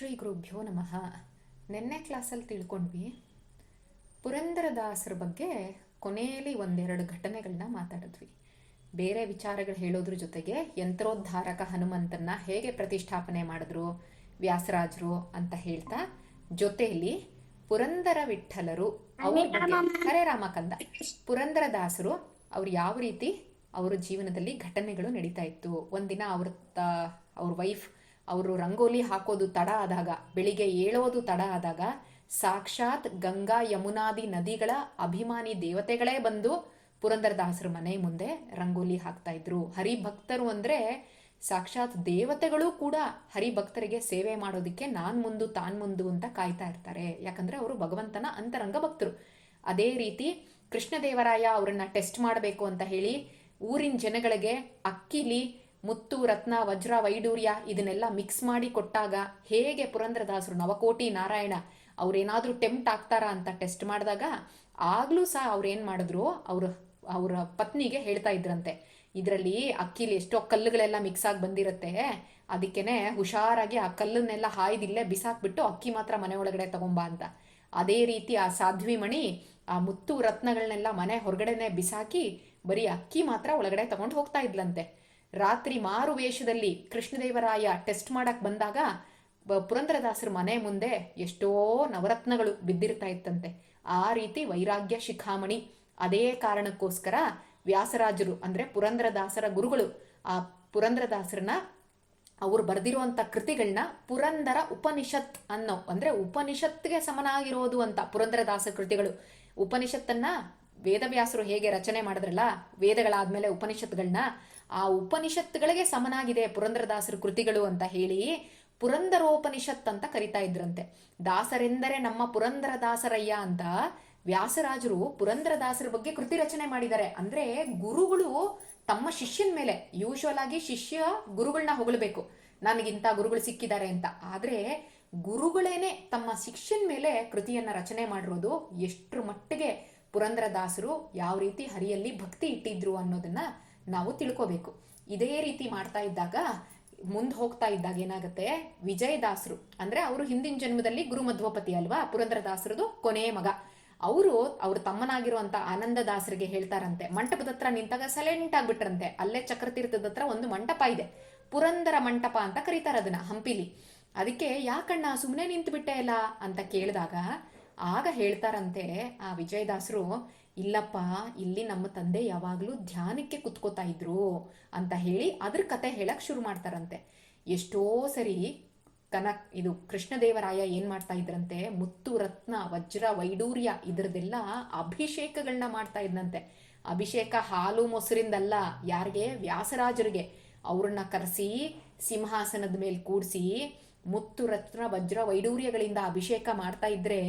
ಶ್ರೀ ಗುರುಭ್ಯೋ ನಮಃ. ನಿನ್ನೆ ಕ್ಲಾಸಲ್ಲಿ ತಿಳ್ಕೊಂಡ್ವಿ. ಪುರಂದರದಾಸರ ಬಗ್ಗೆ ಕೊನೆಯಲ್ಲಿ ಒಂದೆರಡು ಘಟನೆಗಳನ್ನ ಮಾತಾಡಿದ್ವಿ. ಬೇರೆ ವಿಚಾರಗಳು ಹೇಳೋದ್ರ ಜೊತೆಗೆ ಯಂತ್ರೋದ್ಧಾರಕ ಹನುಮಂತನ್ನ ಹೇಗೆ ಪ್ರತಿಷ್ಠಾಪನೆ ಮಾಡಿದ್ರು ವ್ಯಾಸರಾಜರು ಅಂತ ಹೇಳ್ತಾ ಜೊತೆಯಲ್ಲಿ ಪುರಂದರ ವಿಠಲರು ಅವ್ರ ಬಗ್ಗೆ ಹರೇ ರಾಮಕಂದ ಪುರಂದರದಾಸರು ಅವ್ರು ಯಾವ ರೀತಿ ಅವರ ಜೀವನದಲ್ಲಿ ಘಟನೆಗಳು ನಡೀತಾ ಇತ್ತು. ಒಂದಿನ ಅವ್ರ ತ ಅವ್ರ ವೈಫ್ ಅವರು ರಂಗೋಲಿ ಹಾಕೋದು ತಡ ಆದಾಗ, ಬೆಳಿಗ್ಗೆ ಏಳೋದು ತಡ ಆದಾಗ ಸಾಕ್ಷಾತ್ ಗಂಗಾ ಯಮುನಾದಿ ನದಿಗಳ ಅಭಿಮಾನಿ ದೇವತೆಗಳೇ ಬಂದು ಪುರಂದರದಾಸರ ಮನೆ ಮುಂದೆ ರಂಗೋಲಿ ಹಾಕ್ತಾ ಇದ್ರು. ಹರಿಭಕ್ತರು ಅಂದ್ರೆ ಸಾಕ್ಷಾತ್ ದೇವತೆಗಳು ಕೂಡ ಹರಿಭಕ್ತರಿಗೆ ಸೇವೆ ಮಾಡೋದಕ್ಕೆ ನಾನ್ ಮುಂದು, ತಾನ್ ಮುಂದು ಅಂತ ಕಾಯ್ತಾ ಇರ್ತಾರೆ. ಯಾಕಂದ್ರೆ ಅವರು ಭಗವಂತನ ಅಂತರಂಗ ಭಕ್ತರು. ಅದೇ ರೀತಿ ಕೃಷ್ಣದೇವರಾಯ ಅವರನ್ನ ಟೆಸ್ಟ್ ಮಾಡಬೇಕು ಅಂತ ಹೇಳಿ ಊರಿನ ಜನಗಳಿಗೆ ಅಕ್ಕಿಲಿ ಮುತ್ತು, ರತ್ನ, ವಜ್ರ, ವೈಡೂರ್ಯ ಇದನ್ನೆಲ್ಲ ಮಿಕ್ಸ್ ಮಾಡಿ ಕೊಟ್ಟಾಗ ಹೇಗೆ ಪುರಂದ್ರದಾಸರು ನವಕೋಟಿ ನಾರಾಯಣ ಅವ್ರೇನಾದ್ರೂ ಟೆಂಪ್ಟ್ ಆಗ್ತಾರಾ ಅಂತ ಟೆಸ್ಟ್ ಮಾಡಿದಾಗ ಆಗ್ಲೂ ಸಹ ಅವ್ರೇನು ಮಾಡಿದ್ರು, ಅವ್ರ, ಅವರ ಪತ್ನಿಗೆ ಹೇಳ್ತಾ ಇದ್ರಂತೆ. ಇದರಲ್ಲಿ ಅಕ್ಕಿಲಿ ಎಷ್ಟೋ ಕಲ್ಲುಗಳೆಲ್ಲ ಮಿಕ್ಸ್ ಆಗಿ ಬಂದಿರುತ್ತೆ. ಅದಕ್ಕೇನೆ ಹುಷಾರಾಗಿ ಆ ಕಲ್ಲನ್ನೆಲ್ಲ ಹಾಯ್ದಿಲ್ಲೇ ಬಿಸಾಕ್ಬಿಟ್ಟು ಅಕ್ಕಿ ಮಾತ್ರ ಮನೆ ಒಳಗಡೆ ತಗೊಂಬ ಅಂತ. ಅದೇ ರೀತಿ ಆ ಸಾಧ್ವಿ ಮಣಿ ಆ ಮುತ್ತು ರತ್ನಗಳನ್ನೆಲ್ಲ ಮನೆ ಹೊರಗಡೆನೆ ಬಿಸಾಕಿ ಬರೀ ಅಕ್ಕಿ ಮಾತ್ರ ಒಳಗಡೆ ತಗೊಂಡು ಹೋಗ್ತಾ ಇದ್ಲಂತೆ. ರಾತ್ರಿ ಮಾರು ವೇಷದಲ್ಲಿ ಕೃಷ್ಣದೇವರಾಯ ಟೆಸ್ಟ್ ಮಾಡಕ್ ಬಂದಾಗ ಪುರಂದ್ರದಾಸರ ಮನೆ ಮುಂದೆ ಎಷ್ಟೋ ನವರತ್ನಗಳು ಬಿದ್ದಿರ್ತಾ ಇತ್ತಂತೆ. ಆ ರೀತಿ ವೈರಾಗ್ಯ ಶಿಖಾಮಣಿ. ಅದೇ ಕಾರಣಕ್ಕೋಸ್ಕರ ವ್ಯಾಸರಾಜರು, ಅಂದ್ರೆ ಪುರಂದ್ರದಾಸರ ಗುರುಗಳು, ಆ ಪುರಂದ್ರದಾಸರನ್ನ ಅವ್ರು ಬರೆದಿರುವಂತ ಕೃತಿಗಳನ್ನ ಪುರಂದರ ಉಪನಿಷತ್ ಅನ್ನೋ, ಅಂದ್ರೆ ಉಪನಿಷತ್ಗೆ ಸಮನಾಗಿರೋದು ಅಂತ ಪುರಂದರದಾಸ ಕೃತಿಗಳು. ಉಪನಿಷತ್ತನ್ನ ವೇದವ್ಯಾಸರು ಹೇಗೆ ರಚನೆ ಮಾಡಿದ್ರಲ್ಲ, ವೇದಗಳಾದ್ಮೇಲೆ ಉಪನಿಷತ್ಗಳನ್ನ ಆ ಉಪನಿಷತ್ತುಗಳಿಗೆ ಸಮನಾಗಿದೆ ಪುರಂದರದಾಸರ ಕೃತಿಗಳು ಅಂತ ಹೇಳಿ ಪುರಂದರೋಪನಿಷತ್ ಅಂತ ಕರಿತಾ ಇದ್ರಂತೆ. ದಾಸರೆಂದರೆ ನಮ್ಮ ಪುರಂದರ ದಾಸರಯ್ಯ ಅಂತ ವ್ಯಾಸರಾಜರು ಪುರಂದರದಾಸರ ಬಗ್ಗೆ ಕೃತಿ ರಚನೆ ಮಾಡಿದ್ದಾರೆ. ಅಂದ್ರೆ ಗುರುಗಳು ತಮ್ಮ ಶಿಷ್ಯನ ಮೇಲೆ ಯೂಶುವಲ್ ಆಗಿ ಶಿಷ್ಯ ಗುರುಗಳನ್ನ ಹೊಗಳಬೇಕು. ನನಗಿಂತ ಗುರುಗಳು ಸಿಕ್ಕಿದ್ದಾರೆ ಅಂತ. ಆದ್ರೆ ಗುರುಗಳೇನೆ ತಮ್ಮ ಶಿಷ್ಯನ ಮೇಲೆ ಕೃತಿಯನ್ನ ರಚನೆ ಮಾಡಿರೋದು ಎಷ್ಟು ಮಟ್ಟಿಗೆ ಪುರಂದರದಾಸರು ಯಾವ ರೀತಿ ಹರಿಯಲ್ಲಿ ಭಕ್ತಿ ಇಟ್ಟಿದ್ರು ಅನ್ನೋದನ್ನ ನಾವು ತಿಳ್ಕೋಬೇಕು. ಇದೇ ರೀತಿ ಮಾಡ್ತಾ ಇದ್ದಾಗ, ಮುಂದೆ ಹೋಗ್ತಾ ಇದ್ದಾಗ ಏನಾಗುತ್ತೆ? ವಿಜಯದಾಸರು, ಅಂದ್ರೆ ಅವರು ಹಿಂದಿನ ಜನ್ಮದಲ್ಲಿ ಗುರು ಮಧ್ವಪತಿ ಅಲ್ವಾ? ಪುರಂದ್ರದಾಸರದು ಕೊನೆಯ ಮಗ. ಅವರು ಅವ್ರ ತಮ್ಮನಾಗಿರುವಂತ ಆನಂದದಾಸರಿಗೆ ಹೇಳ್ತಾರಂತೆ, ಮಂಟಪದ ಹತ್ರ ನಿಂತಾಗ ಸೈಲೆಂಟ್ ಆಗ್ಬಿಟ್ರಂತೆ ಅಲ್ಲೇ ಚಕ್ರತೀರ್ಥದ ಹತ್ರ ಒಂದು ಮಂಟಪ ಇದೆ. ಪುರಂದರ ಮಂಟಪ ಅಂತ ಕರೀತಾರ ಅದನ್ನ, ಹಂಪಿಲಿ. ಅದಕ್ಕೆ, ಯಾಕಣ್ಣ ಸುಮ್ಮನೆ ನಿಂತು ಬಿಟ್ಟೆ ಅಲ್ಲ ಅಂತ ಕೇಳಿದಾಗ, ಆಗ ಹೇಳ್ತಾರಂತೆ ಆ ವಿಜಯದಾಸರು ಇಲ್ಲಪ್ಪ, ಇಲ್ಲಿ ನಮ್ಮ ತಂದೆ ಯಾವಾಗಲೂ ಧ್ಯಾನಕ್ಕೆ ಕುತ್ಕೋತಾ ಇದ್ರು ಅಂತ ಹೇಳಿ ಅದ್ರ ಕತೆ ಹೇಳಕ್ ಶುರು ಮಾಡ್ತಾರಂತೆ. ಎಷ್ಟೋ ಸರಿ ಕನಕ್, ಇದು ಕೃಷ್ಣದೇವರಾಯ ಏನ್ ಮಾಡ್ತಾ ಇದ್ರಂತೆ, ಮುತ್ತು ರತ್ನ, ವಜ್ರ, ವೈಡೂರ್ಯ ಇದ್ರದೆಲ್ಲ ಅಭಿಷೇಕಗಳನ್ನ ಮಾಡ್ತಾ ಇದ್ನಂತೆ. ಅಭಿಷೇಕ ಹಾಲು ಮೊಸರಿಂದಲ್ಲ, ಯಾರಿಗೆ? ವ್ಯಾಸರಾಜರಿಗೆ. ಅವ್ರನ್ನ ಕರೆಸಿ, ಸಿಂಹಾಸನದ ಮೇಲೆ ಕೂಡಿಸಿ, ಮುತ್ತು ರತ್ನ, ವಜ್ರ, ವೈಡೂರ್ಯಗಳಿಂದ ಅಭಿಷೇಕ ಮಾಡ್ತಾ ಇದ್ರೆ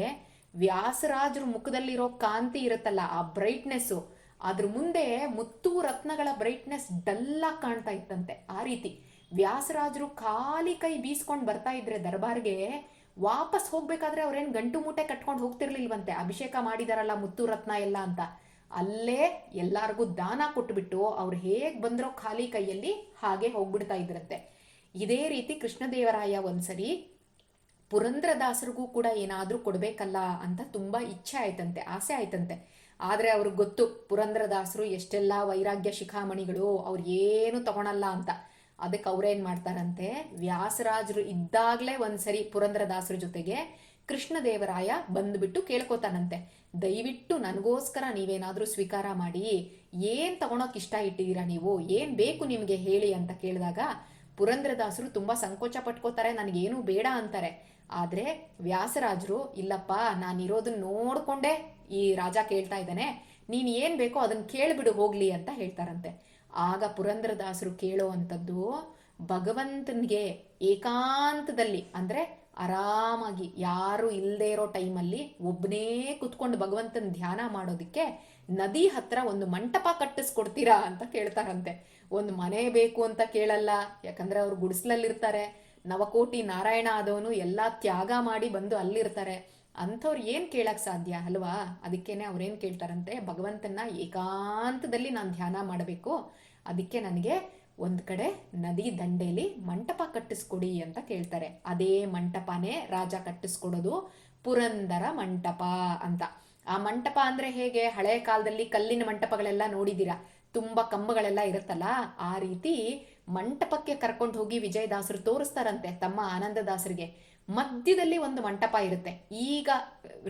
ವ್ಯಾಸರಾಜರ ಮುಖದಲ್ಲಿರೋ ಕಾಂತಿ ಇರುತ್ತಲ್ಲ, ಆ ಬ್ರೈಟ್ನೆಸ್ ಅದ್ರ ಮುಂದೆ ಮುತ್ತು ರತ್ನಗಳ ಬ್ರೈಟ್ನೆಸ್ ಡಲ್ಲಾಗಿ ಕಾಣ್ತಾ ಇತ್ತಂತೆ. ಆ ರೀತಿ ವ್ಯಾಸರಾಜರು ಖಾಲಿ ಕೈ ಬೀಸ್ಕೊಂಡು ಬರ್ತಾ ಇದ್ರೆ ದರ್ಬಾರ್ಗೆ ವಾಪಸ್ ಹೋಗ್ಬೇಕಾದ್ರೆ ಅವ್ರೇನು ಗಂಟು ಮೂಟೆ ಕಟ್ಕೊಂಡು ಹೋಗ್ತಿರ್ಲಿಲ್ವಂತೆ? ಅಭಿಷೇಕ ಮಾಡಿದಾರಲ್ಲ ಮುತ್ತು ರತ್ನ ಎಲ್ಲ ಅಂತ. ಅಲ್ಲೇ ಎಲ್ಲಾರ್ಗೂ ದಾನ ಕೊಟ್ಬಿಟ್ಟು ಅವ್ರು ಹೇಗ್ ಬಂದ್ರೋ ಖಾಲಿ ಕೈಯಲ್ಲಿ ಹಾಗೆ ಹೋಗ್ಬಿಡ್ತಾ ಇದ್ರಂತೆ. ಇದೇ ರೀತಿ ಕೃಷ್ಣದೇವರಾಯ ಒಂದ್ಸರಿ ಪುರಂದ್ರದಾಸರಿಗೂ ಕೂಡ ಏನಾದರೂ ಕೊಡಬೇಕಲ್ಲ ಅಂತ ತುಂಬ ಇಚ್ಛೆ ಆಯ್ತಂತೆ, ಆಸೆ ಆಯ್ತಂತೆ. ಆದರೆ ಅವ್ರಿಗೆ ಗೊತ್ತು, ಪುರಂದ್ರದಾಸರು ಎಷ್ಟೆಲ್ಲ ವೈರಾಗ್ಯ ಶಿಖಾಮಣಿಗಳು, ಅವ್ರು ಏನು ತಗೊಳಲ್ಲ ಅಂತ. ಅದಕ್ಕೆ ಅವ್ರೇನು ಮಾಡ್ತಾರಂತೆ, ವ್ಯಾಸರಾಜರು ಇದ್ದಾಗ್ಲೇ ಒಂದ್ಸರಿ ಪುರಂದ್ರದಾಸರ ಜೊತೆಗೆ ಕೃಷ್ಣದೇವರಾಯ ಬಂದುಬಿಟ್ಟು ಕೇಳ್ಕೊತಾನಂತೆ. ದಯವಿಟ್ಟು ನನಗೋಸ್ಕರ ನೀವೇನಾದರೂ ಸ್ವೀಕಾರ ಮಾಡಿ, ಏನು ತಗೊಳೋಕೆ ಇಷ್ಟ ಇಟ್ಟಿದ್ದೀರಾ ನೀವು, ಏನು ಬೇಕು ನಿಮಗೆ ಹೇಳಿ ಅಂತ ಕೇಳಿದಾಗ ಪುರಂದ್ರದಾಸರು ತುಂಬ ಸಂಕೋಚ ಪಟ್ಕೋತಾರೆ, ನನಗೇನು ಬೇಡ ಅಂತಾರೆ. ಆದ್ರೆ ವ್ಯಾಸರಾಜರು, ಇಲ್ಲಪ್ಪ ನಾನಿರೋದನ್ನ ನೋಡ್ಕೊಂಡೇ ಈ ರಾಜ ಕೇಳ್ತಾ ಇದ್ದಾನೆ, ನೀನ್ ಏನ್ ಬೇಕೋ ಅದನ್ನ ಕೇಳ್ಬಿಡು ಹೋಗ್ಲಿ ಅಂತ ಹೇಳ್ತಾರಂತೆ. ಆಗ ಪುರಂದ್ರದಾಸರು ಕೇಳೋ ಅಂಥದ್ದು ಭಗವಂತನಿಗೆ ಏಕಾಂತದಲ್ಲಿ, ಅಂದ್ರೆ ಆರಾಮಾಗಿ ಯಾರು ಇಲ್ಲದೆ ಇರೋ ಟೈಮಲ್ಲಿ ಒಬ್ಬನೇ ಕುತ್ಕೊಂಡು ಭಗವಂತನ ಧ್ಯಾನ ಮಾಡೋದಕ್ಕೆ ನದಿ ಹತ್ರ ಒಂದು ಮಂಟಪ ಕಟ್ಟಿಸ್ಕೊಡ್ತೀರಾ ಅಂತ ಕೇಳ್ತಾರಂತೆ. ಒಂದು ಮನೆ ಬೇಕು ಅಂತ ಕೇಳಲ್ಲ, ಯಾಕಂದ್ರೆ ಅವ್ರು ಗುಡಿಸ್ಲಲ್ಲಿರ್ತಾರೆ. ನವಕೋಟಿ ನಾರಾಯಣ ಆದವನು ಎಲ್ಲಾ ತ್ಯಾಗ ಮಾಡಿ ಬಂದು ಅಲ್ಲಿರ್ತಾರೆ. ಅಂಥವ್ರು ಏನು ಕೇಳಕ್ ಸಾಧ್ಯ ಅಲ್ವಾ? ಅದಕ್ಕೇನೆ ಅವ್ರೇನು ಕೇಳ್ತಾರಂತೆ ಭಗವಂತನ ಏಕಾಂತದಲ್ಲಿ ನಾನು ಧ್ಯಾನ ಮಾಡಬೇಕು. ಅದಕ್ಕೆ ನನಗೆ ಒಂದು ಕಡೆ ನದಿ ದಂಡೆಯಲ್ಲಿ ಮಂಟಪ ಕಟ್ಟಿಸ್ಕೊಡಿ ಅಂತ ಕೇಳ್ತಾರೆ. ಅದೇ ಮಂಟಪನೇ ರಾಜ ಕಟ್ಟಿಸ್ಕೊಡೋದು ಪುರಂದರ ಮಂಟಪ ಅಂತ. ಆ ಮಂಟಪ ಅಂದ್ರೆ ಹೇಗೆ? ಹಳೆ ಕಾಲದಲ್ಲಿ ಕಲ್ಲಿನ ಮಂಟಪಗಳೆಲ್ಲ ನೋಡಿದೀರಾ? ತುಂಬಾ ಕಂಬಗಳೆಲ್ಲ ಇರುತ್ತಲ್ಲ? ಆ ರೀತಿ ಮಂಟಪಕ್ಕೆ ಕರ್ಕೊಂಡು ಹೋಗಿ ವಿಜಯದಾಸರು ತೋರಿಸ್ತಾರಂತೆ ತಮ್ಮ ಆನಂದದಾಸರಿಗೆ. ಮಧ್ಯದಲ್ಲಿ ಒಂದು ಮಂಟಪ ಇರುತ್ತೆ. ಈಗ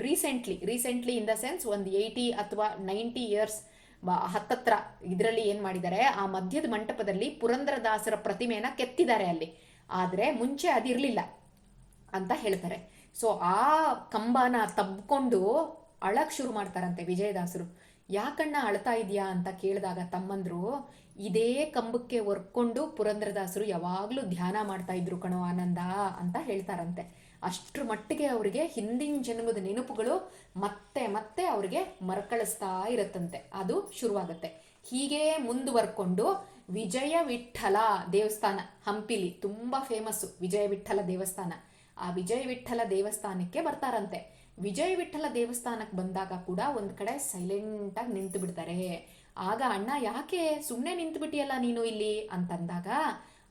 recently recently in the sense ಒಂದು ಏಯ್ಟಿ ಅಥವಾ ನೈಂಟಿ ಇಯರ್ಸ್ ಹತ್ತತ್ರ ಇದರಲ್ಲಿ ಏನ್ ಮಾಡಿದ್ದಾರೆ, ಆ ಮಧ್ಯದ ಮಂಟಪದಲ್ಲಿ ಪುರಂದರದಾಸರ ಪ್ರತಿಮೆಯನ್ನ ಕೆತ್ತಿದ್ದಾರೆ ಅಲ್ಲಿ. ಆದ್ರೆ ಮುಂಚೆ ಅದಿರಲಿಲ್ಲ ಅಂತ ಹೇಳ್ತಾರೆ. ಸೊ ಆ ಕಂಬನ ತಬ್ಕೊಂಡು ಅಳಕ್ ಶುರು ಮಾಡ್ತಾರಂತೆ ವಿಜಯದಾಸರು. ಯಾಕಣ್ಣ ಅಳ್ತಾ ಇದೆಯಾ ಅಂತ ಕೇಳಿದಾಗ ತಮ್ಮಂದ್ರು ಇದೇ ಕಂಬಕ್ಕೆ ಒರ್ಕೊಂಡು ಪುರಂದ್ರದಾಸರು ಯಾವಾಗಲೂ ಧ್ಯಾನ ಮಾಡ್ತಾ ಇದ್ರು ಕಣೋ ಆನಂದ ಅಂತ ಹೇಳ್ತಾರಂತೆ. ಅಷ್ಟ್ರ ಮಟ್ಟಿಗೆ ಅವರಿಗೆ ಹಿಂದಿನ ಜನ್ಮದ ನೆನಪುಗಳು ಮತ್ತೆ ಮತ್ತೆ ಅವ್ರಿಗೆ ಮರಕಳಿಸ್ತಾ ಇರತ್ತಂತೆ. ಅದು ಶುರುವಾಗತ್ತೆ. ಹೀಗೆ ಮುಂದುವರ್ಕೊಂಡು ವಿಜಯ ವಿಠಲ ದೇವಸ್ಥಾನ, ಹಂಪಿಲಿ ತುಂಬಾ ಫೇಮಸ್ಸು ವಿಜಯ ವಿಠಲ ದೇವಸ್ಥಾನ. ಆ ವಿಜಯ ವಿಠಲ ದೇವಸ್ಥಾನಕ್ಕೆ ಬರ್ತಾರಂತೆ. ವಿಜಯ ವಿಠಲ ದೇವಸ್ಥಾನಕ್ಕೆ ಬಂದಾಗ ಕೂಡ ಒಂದ್ ಕಡೆ ಸೈಲೆಂಟ್ ಆಗಿ ನಿಂತು ಬಿಡ್ತಾರೆ ಆಗ ಅಣ್ಣ, ಯಾಕೆ? ಸುಮ್ಮನೆ ನಿಂತು ಬಿಟ್ಟಿಯಲ್ಲ ನೀನು ಇಲ್ಲಿ? ಅಂತಂದಾಗ,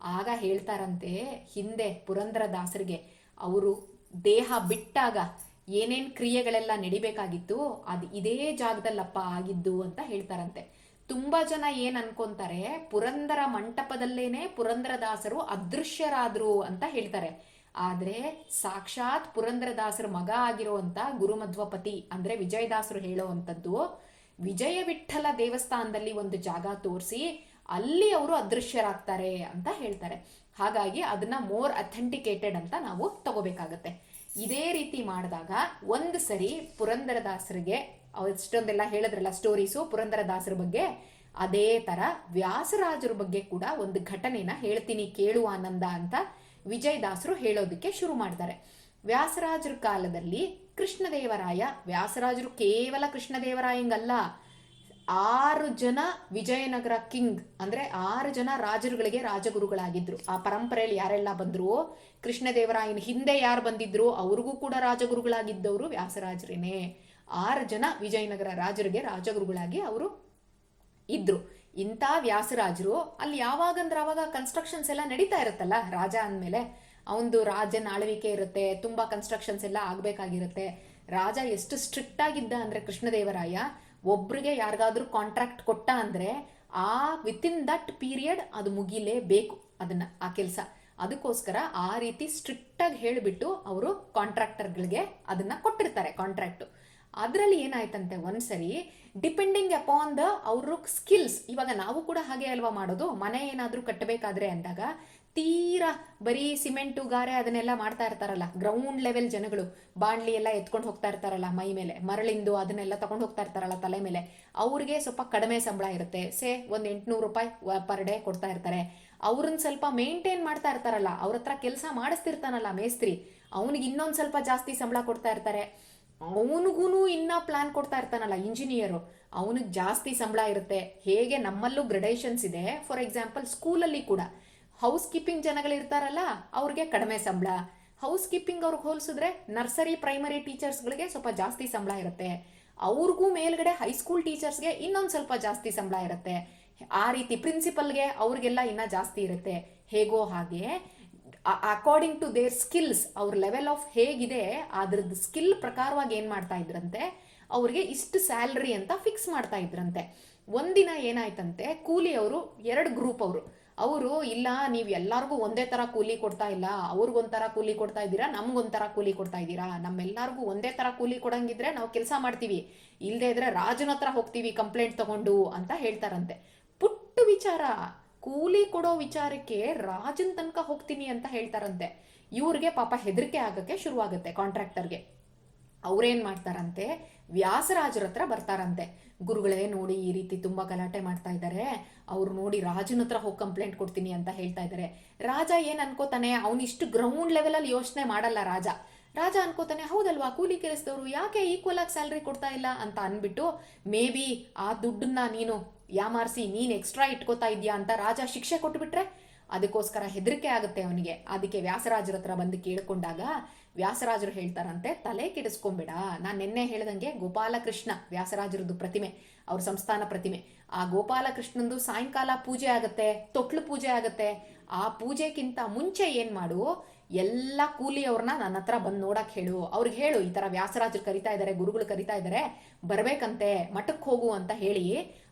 ಆಗ ಹೇಳ್ತಾರಂತೆ ಹಿಂದೆ ಪುರಂದರ ದಾಸರಿಗೆ ಅವರು ದೇಹ ಬಿಟ್ಟಾಗ ಏನೇನ್ ಕ್ರಿಯೆಗಳೆಲ್ಲ ನಡಿಬೇಕಾಗಿತ್ತು, ಅದು ಇದೇ ಜಾಗದಲ್ಲಪ್ಪ ಆಗಿದ್ದು ಅಂತ ಹೇಳ್ತಾರಂತೆ. ತುಂಬಾ ಜನ ಏನ್ ಅನ್ಕೊಂತಾರೆ, ಪುರಂದರ ಮಂಟಪದಲ್ಲೇನೆ ಪುರಂದರದಾಸರು ಅದೃಶ್ಯರಾದ್ರು ಅಂತ ಹೇಳ್ತಾರೆ. ಆದ್ರೆ ಸಾಕ್ಷಾತ್ ಪುರಂದರದಾಸರ ಮಗ ಆಗಿರುವಂತ ಗುರುಮಧ್ವಪತಿ ಅಂದ್ರೆ ವಿಜಯದಾಸರು ಹೇಳುವಂಥದ್ದು ವಿಜಯ ವಿಠಲ ದೇವಸ್ಥಾನದಲ್ಲಿ ಒಂದು ಜಾಗ ತೋರಿಸಿ ಅಲ್ಲಿ ಅವರು ಅದೃಶ್ಯರಾಗ್ತಾರೆ ಅಂತ ಹೇಳ್ತಾರೆ. ಹಾಗಾಗಿ ಅದನ್ನ ಮೋರ್ ಅಥೆಂಟಿಕೇಟೆಡ್ ಅಂತ ನಾವು ತಗೋಬೇಕಾಗತ್ತೆ. ಇದೇ ರೀತಿ ಮಾಡಿದಾಗ ಒಂದು ಸರಿ ಪುರಂದರದಾಸರಿಗೆ ಅಷ್ಟೊಂದೆಲ್ಲ ಹೇಳಿದ್ರಲ್ಲ ಸ್ಟೋರೀಸು ಪುರಂದರದಾಸರ ಬಗ್ಗೆ, ಅದೇ ತರ ವ್ಯಾಸರಾಜರ ಬಗ್ಗೆ ಕೂಡ ಒಂದು ಘಟನೆನ ಹೇಳ್ತೀನಿ ಕೇಳುವ ಆನಂದ ಅಂತ ವಿಜಯದಾಸರು ಹೇಳೋದಕ್ಕೆ ಶುರು ಮಾಡ್ತಾರೆ. ವ್ಯಾಸರಾಜರ ಕಾಲದಲ್ಲಿ ಕೃಷ್ಣದೇವರಾಯ, ವ್ಯಾಸರಾಜರು ಕೇವಲ ಕೃಷ್ಣದೇವರಾಯಂಗಲ್ಲ ಆರು ಜನ ವಿಜಯನಗರ ಕಿಂಗ್, ಅಂದ್ರೆ ಆರು ಜನ ರಾಜರುಗಳಿಗೆ ರಾಜಗುರುಗಳಾಗಿದ್ರು. ಆ ಪರಂಪರೆಯಲ್ಲಿ ಯಾರೆಲ್ಲ ಬಂದ್ರು ಕೃಷ್ಣದೇವರಾಯನ ಹಿಂದೆ ಯಾರು ಬಂದಿದ್ರು ಅವ್ರಿಗೂ ಕೂಡ ರಾಜಗುರುಗಳಾಗಿದ್ದವರು ವ್ಯಾಸರಾಜರೇನೆ. ಆರು ಜನ ವಿಜಯನಗರ ರಾಜರಿಗೆ ರಾಜಗುರುಗಳಾಗಿ ಅವರು ಇದ್ರು. ಇಂಥ ವ್ಯಾಸರಾಜರು ಅಲ್ಲಿ ಯಾವಾಗಂದ್ರೆ ಅವಾಗ ಕನ್ಸ್ಟ್ರಕ್ಷನ್ಸ್ ಎಲ್ಲ ನಡೀತಾ ಇರುತ್ತಲ್ಲ, ರಾಜ ಅಂದಮೇಲೆ. ಅವನದು ರಾಜನ ಆಳ್ವಿಕೆ ಇರುತ್ತೆ, ತುಂಬಾ ಕನ್ಸ್ಟ್ರಕ್ಷನ್ಸ್ ಎಲ್ಲ ಆಗ್ಬೇಕಾಗಿರುತ್ತೆ. ರಾಜ ಎಷ್ಟು ಸ್ಟ್ರಿಕ್ಟ್ ಆಗಿದ್ದ ಅಂದ್ರೆ ಕೃಷ್ಣದೇವರಾಯ, ಒಬ್ರಿಗೆ ಯಾರಿಗಾದ್ರೂ ಕಾಂಟ್ರಾಕ್ಟ್ ಕೊಟ್ಟ ಅಂದ್ರೆ ಆ ವಿತ್ ಇನ್ ದಟ್ ಪೀರಿಯಡ್ ಅದು ಮುಗಿಲೇಬೇಕು ಅದನ್ನ, ಆ ಕೆಲಸ. ಅದಕ್ಕೋಸ್ಕರ ಆ ರೀತಿ ಸ್ಟ್ರಿಕ್ಟ್ ಆಗಿ ಹೇಳಿಬಿಟ್ಟು ಅವರು ಕಾಂಟ್ರಾಕ್ಟರ್ಗಳಿಗೆ ಅದನ್ನ ಕೊಟ್ಟಿರ್ತಾರೆ ಕಾಂಟ್ರಾಕ್ಟ್ ಅದರಲ್ಲಿ ಏನಾಯ್ತಂತೆ ಒಂದ್ಸರಿ ಡಿಪೆಂಡಿಂಗ್ ಅಪಾನ್ ದ ಅವ್ರ ಸ್ಕಿಲ್ಸ್ ಇವಾಗ ನಾವು ಕೂಡ ಹಾಗೆ ಅಲ್ವಾ ಮಾಡೋದು, ಮನೆ ಏನಾದ್ರೂ ಕಟ್ಟಬೇಕಾದ್ರೆ ಅಂದಾಗ ತೀರಾ ಬರೀ ಸಿಮೆಂಟು ಗಾರೆ ಅದನ್ನೆಲ್ಲ ಮಾಡ್ತಾ ಇರ್ತಾರಲ್ಲ ಗ್ರೌಂಡ್ ಲೆವೆಲ್ ಜನಗಳು ಬಾಂಡ್ಲಿ ಎಲ್ಲ ಎತ್ಕೊಂಡು ಹೋಗ್ತಾ ಇರ್ತಾರಲ್ಲ ಮೈ ಮೇಲೆ, ಮರಳಿಂದು ಅದನ್ನೆಲ್ಲ ತಗೊಂಡು ಹೋಗ್ತಾ ಇರ್ತಾರಲ್ಲ ತಲೆ ಮೇಲೆ, ಅವ್ರಿಗೆ ಸ್ವಲ್ಪ ಕಡಿಮೆ ಸಂಬಳ ಇರುತ್ತೆ. ಸೇ, ಒಂದ್ ಎಂಟ್ನೂರು ರೂಪಾಯಿ ಪರ್ ಡೇ ಕೊಡ್ತಾ ಇರ್ತಾರೆ. ಅವ್ರನ್ನ ಸ್ವಲ್ಪ ಮೇಂಟೈನ್ ಮಾಡ್ತಾ ಇರ್ತಾರಲ್ಲ, ಅವ್ರ ಹತ್ರ ಕೆಲಸ ಮಾಡಿಸ್ತಿರ್ತಾನಲ್ಲ ಮೇಸ್ತ್ರಿ, ಅವನಿಗೆ ಇನ್ನೊಂದು ಸ್ವಲ್ಪ ಜಾಸ್ತಿ ಸಂಬಳ ಕೊಡ್ತಾ ಇರ್ತಾರೆ. ಅವನಿಗೂ ಇನ್ನ ಪ್ಲಾನ್ ಕೊಡ್ತಾ ಇರ್ತಾನಲ್ಲ ಇಂಜಿನಿಯರು ಅವನಿಗೆ ಜಾಸ್ತಿ ಸಂಬಳ ಇರುತ್ತೆ. ಹೇಗೆ ನಮ್ಮಲ್ಲೂ ಗ್ರಡೇಷನ್ಸ್ ಇದೆ. ಫಾರ್ ಎಕ್ಸಾಂಪಲ್ ಸ್ಕೂಲಲ್ಲಿ ಕೂಡ ಹೌಸ್ ಕೀಪಿಂಗ್ ಜನಗಳು ಇರ್ತಾರಲ್ಲ ಅವ್ರಿಗೆ ಕಡಿಮೆ ಸಂಬಳ. ಹೌಸ್ ಕೀಪಿಂಗ್ ಅವ್ರಿಗೆ ಹೋಲಿಸಿದ್ರೆ ನರ್ಸರಿ ಪ್ರೈಮರಿ ಟೀಚರ್ಸ್ಗಳಿಗೆ ಸ್ವಲ್ಪ ಜಾಸ್ತಿ ಸಂಬಳ ಇರುತ್ತೆ. ಅವ್ರಿಗೂ ಮೇಲ್ಗಡೆ ಹೈಸ್ಕೂಲ್ ಟೀಚರ್ಸ್ಗೆ ಇನ್ನೊಂದು ಸ್ವಲ್ಪ ಜಾಸ್ತಿ ಸಂಬಳ ಇರುತ್ತೆ. ಆ ರೀತಿ ಪ್ರಿನ್ಸಿಪಲ್ಗೆ ಅವ್ರಿಗೆಲ್ಲ ಇನ್ನ ಜಾಸ್ತಿ ಇರುತ್ತೆ. ಹೇಗೋ ಹಾಗೆ ಅಕಾರ್ಡಿಂಗ್ ಟು ದೇರ್ ಸ್ಕಿಲ್ಸ್ ಅವ್ರ ಲೆವೆಲ್ ಆಫ್ ಹೇಗಿದೆ ಅದ್ರದ್ದು ಸ್ಕಿಲ್ ಪ್ರಕಾರವಾಗಿ ಏನು ಮಾಡ್ತಾ ಇದ್ರಂತೆ, ಅವ್ರಿಗೆ ಇಷ್ಟು ಸ್ಯಾಲ್ರಿ ಅಂತ ಫಿಕ್ಸ್ ಮಾಡ್ತಾ ಇದ್ರಂತೆ. ಒಂದಿನ ಏನಾಯ್ತಂತೆ, ಕೂಲಿ ಅವರು, ಎರಡು ಗ್ರೂಪ್ ಅವರು. ಅವರು, ಇಲ್ಲ, ನೀವು ಎಲ್ಲಾರ್ಗೂ ಒಂದೇ ತರ ಕೂಲಿ ಕೊಡ್ತಾ ಇಲ್ಲ ಅವ್ರಿಗೊಂಥರ ಕೂಲಿ ಕೊಡ್ತಾ ಇದ್ದೀರಾ ನಮ್ಗೊಂಥರ ಕೂಲಿ ಕೊಡ್ತಾ ಇದ್ದೀರಾ, ನಮ್ಮೆಲ್ಲರಿಗೂ ಒಂದೇ ತರ ಕೂಲಿ ಕೊಡಂಗಿದ್ರೆ ನಾವು ಕೆಲಸ ಮಾಡ್ತೀವಿ ಇಲ್ಲದೆ ಇದ್ರೆ ರಾಜನ ಹತ್ರ ಹೋಗ್ತೀವಿ ಕಂಪ್ಲೇಂಟ್ ತಗೊಂಡು ಅಂತ ಹೇಳ್ತಾರಂತೆ. ಪುಟ್ಟು ವಿಚಾರ, ಕೂಲಿ ಕೊಡೋ ವಿಚಾರಕ್ಕೆ ರಾಜನ ತನಕ ಹೋಗ್ತೀನಿ ಅಂತ ಹೇಳ್ತಾರಂತೆ. ಇವ್ರಿಗೆ ಪಾಪ ಹೆದರಿಕೆ ಆಗಕ್ಕೆ ಶುರುವಾಗುತ್ತೆ ಕಾಂಟ್ರಾಕ್ಟರ್ಗೆ. ಅವ್ರೇನ್ ಮಾಡ್ತಾರಂತೆ? ವ್ಯಾಸರಾಜರ ಹತ್ರ ಬರ್ತಾರಂತೆ. ಗುರುಗಳೇ, ನೋಡಿ ಈ ರೀತಿ ತುಂಬಾ ಗಲಾಟೆ ಮಾಡ್ತಾ ಇದ್ದಾರೆ ಅವ್ರು ನೋಡಿ ರಾಜನ ಹತ್ರ ಹೋಗಿ ಕಂಪ್ಲೇಂಟ್ ಕೊಡ್ತೀನಿ ಅಂತ ಹೇಳ್ತಾ ಇದ್ದಾರೆ ರಾಜ ಏನು ಅನ್ಕೋತಾನೆ? ಅವ್ನು ಇಷ್ಟು ಗ್ರೌಂಡ್ ಲೆವೆಲಲ್ಲಿ ಯೋಚನೆ ಮಾಡಲ್ಲ ರಾಜ. ರಾಜ ಅನ್ಕೋತಾನೆ, ಹೌದಲ್ವಾ? ಕೂಲಿ ಕೆಲಸದವರು ಯಾಕೆ ಈಕ್ವಲ್ ಆಗಿ ಸ್ಯಾಲ್ರಿ ಕೊಡ್ತಾ ಇಲ್ಲ ಅಂತ ಅನ್ಬಿಟ್ಟು ಮೇ ಬಿ ಆ ದುಡ್ಡನ್ನ ನೀನು ಯಾಮಾರಿಸಿ ನೀನ್ ಎಕ್ಸ್ಟ್ರಾ ಇಟ್ಕೋತಾ ಇದೀಯಾ? ಅಂತ ರಾಜ ಶಿಕ್ಷೆ ಕೊಟ್ಬಿಟ್ರೆ ಅದಕ್ಕೋಸ್ಕರ ಹೆದರಿಕೆ ಆಗುತ್ತೆ ಅವನಿಗೆ. ಅದಕ್ಕೆ ವ್ಯಾಸರಾಜರ ಹತ್ರ ಬಂದು ಕೇಳಿಕೊಂಡಾಗ ವ್ಯಾಸರಾಜರು ಹೇಳ್ತಾರಂತೆ, ತಲೆ ಕೆಡಿಸ್ಕೊಂಬೇಡ ನಾನು ನಿನ್ನೆ ಹೇಳ್ದಂಗೆ ಗೋಪಾಲಕೃಷ್ಣ, ವ್ಯಾಸರಾಜರದ್ದು ಪ್ರತಿಮೆ, ಅವ್ರ ಸಂಸ್ಥಾನ ಪ್ರತಿಮೆ. ಆ ಗೋಪಾಲಕೃಷ್ಣಂದು ಸಾಯಂಕಾಲ ಪೂಜೆ ಆಗತ್ತೆ, ತೊಟ್ಲು ಪೂಜೆ ಆಗತ್ತೆ. ಆ ಪೂಜೆಗಿಂತ ಮುಂಚೆ ಏನ್ ಮಾಡು, ಎಲ್ಲ ಕೂಲಿಯವ್ರನ್ನ ನನ್ನ ಹತ್ರ ಬಂದು ನೋಡಕ್ ಹೇಳು. ಅವ್ರಿಗೆ ಹೇಳು, ಈ ತರ ವ್ಯಾಸರಾಜರು ಕರಿತಾ ಇದ್ದಾರೆ ಗುರುಗಳು ಕರಿತಾ ಇದ್ದಾರೆ ಬರ್ಬೇಕಂತೆ ಮಠಕ್ಕೆ ಹೋಗು ಅಂತ ಹೇಳಿ,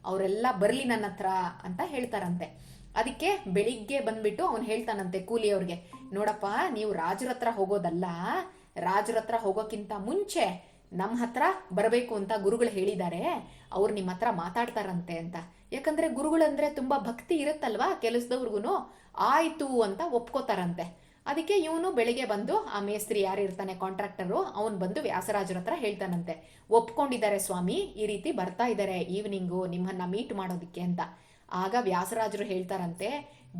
ಅವರೆಲ್ಲ ಬರ್ಲಿ ನನ್ನ ಹತ್ರ ಅಂತ ಹೇಳ್ತಾರಂತೆ. ಅದಕ್ಕೆ ಬೆಳಿಗ್ಗೆ ಬಂದ್ಬಿಟ್ಟು ಅವನು ಹೇಳ್ತಾನಂತೆ ಕೂಲಿಯವ್ರಿಗೆ, ನೋಡಪ್ಪ, ನೀವು ರಾಜರ ಹತ್ರ ಹೋಗೋದಲ್ಲ, ರಾಜರ ಹತ್ರ ಹೋಗೋಕ್ಕಿಂತ ಮುಂಚೆ ನಮ್ಮ ಹತ್ರ ಬರಬೇಕು ಅಂತ ಗುರುಗಳು ಹೇಳಿದ್ದಾರೆ, ಅವ್ರು ನಿಮ್ಮ ಹತ್ರ ಮಾತಾಡ್ತಾರಂತೆ ಅಂತ. ಯಾಕಂದ್ರೆ ಗುರುಗಳಂದ್ರೆ ತುಂಬಾ ಭಕ್ತಿ ಇರುತ್ತಲ್ವಾ ಕೆಲಸದವ್ರಿಗೂ ಆಯ್ತು ಅಂತ ಒಪ್ಕೋತಾರಂತೆ. ಅದಕ್ಕೆ ಇವನು ಬೆಳಿಗ್ಗೆ ಬಂದು, ಆ ಮೇಸ್ತ್ರಿ ಯಾರು ಇರ್ತಾನೆ ಕಾಂಟ್ರಾಕ್ಟರು ಅವನು ಬಂದು ವ್ಯಾಸರಾಜರ ಹತ್ರ ಹೇಳ್ತಾನಂತೆ. ಒಪ್ಕೊಂಡಿದ್ದಾರೆ ಸ್ವಾಮಿ, ಈ ರೀತಿ ಬರ್ತಾ ಇದ್ದಾರೆ ಈವ್ನಿಂಗು ನಿಮ್ಮನ್ನ ಮೀಟ್ ಮಾಡೋದಕ್ಕೆ ಅಂತ. ಆಗ ವ್ಯಾಸರಾಜರು ಹೇಳ್ತಾರಂತೆ,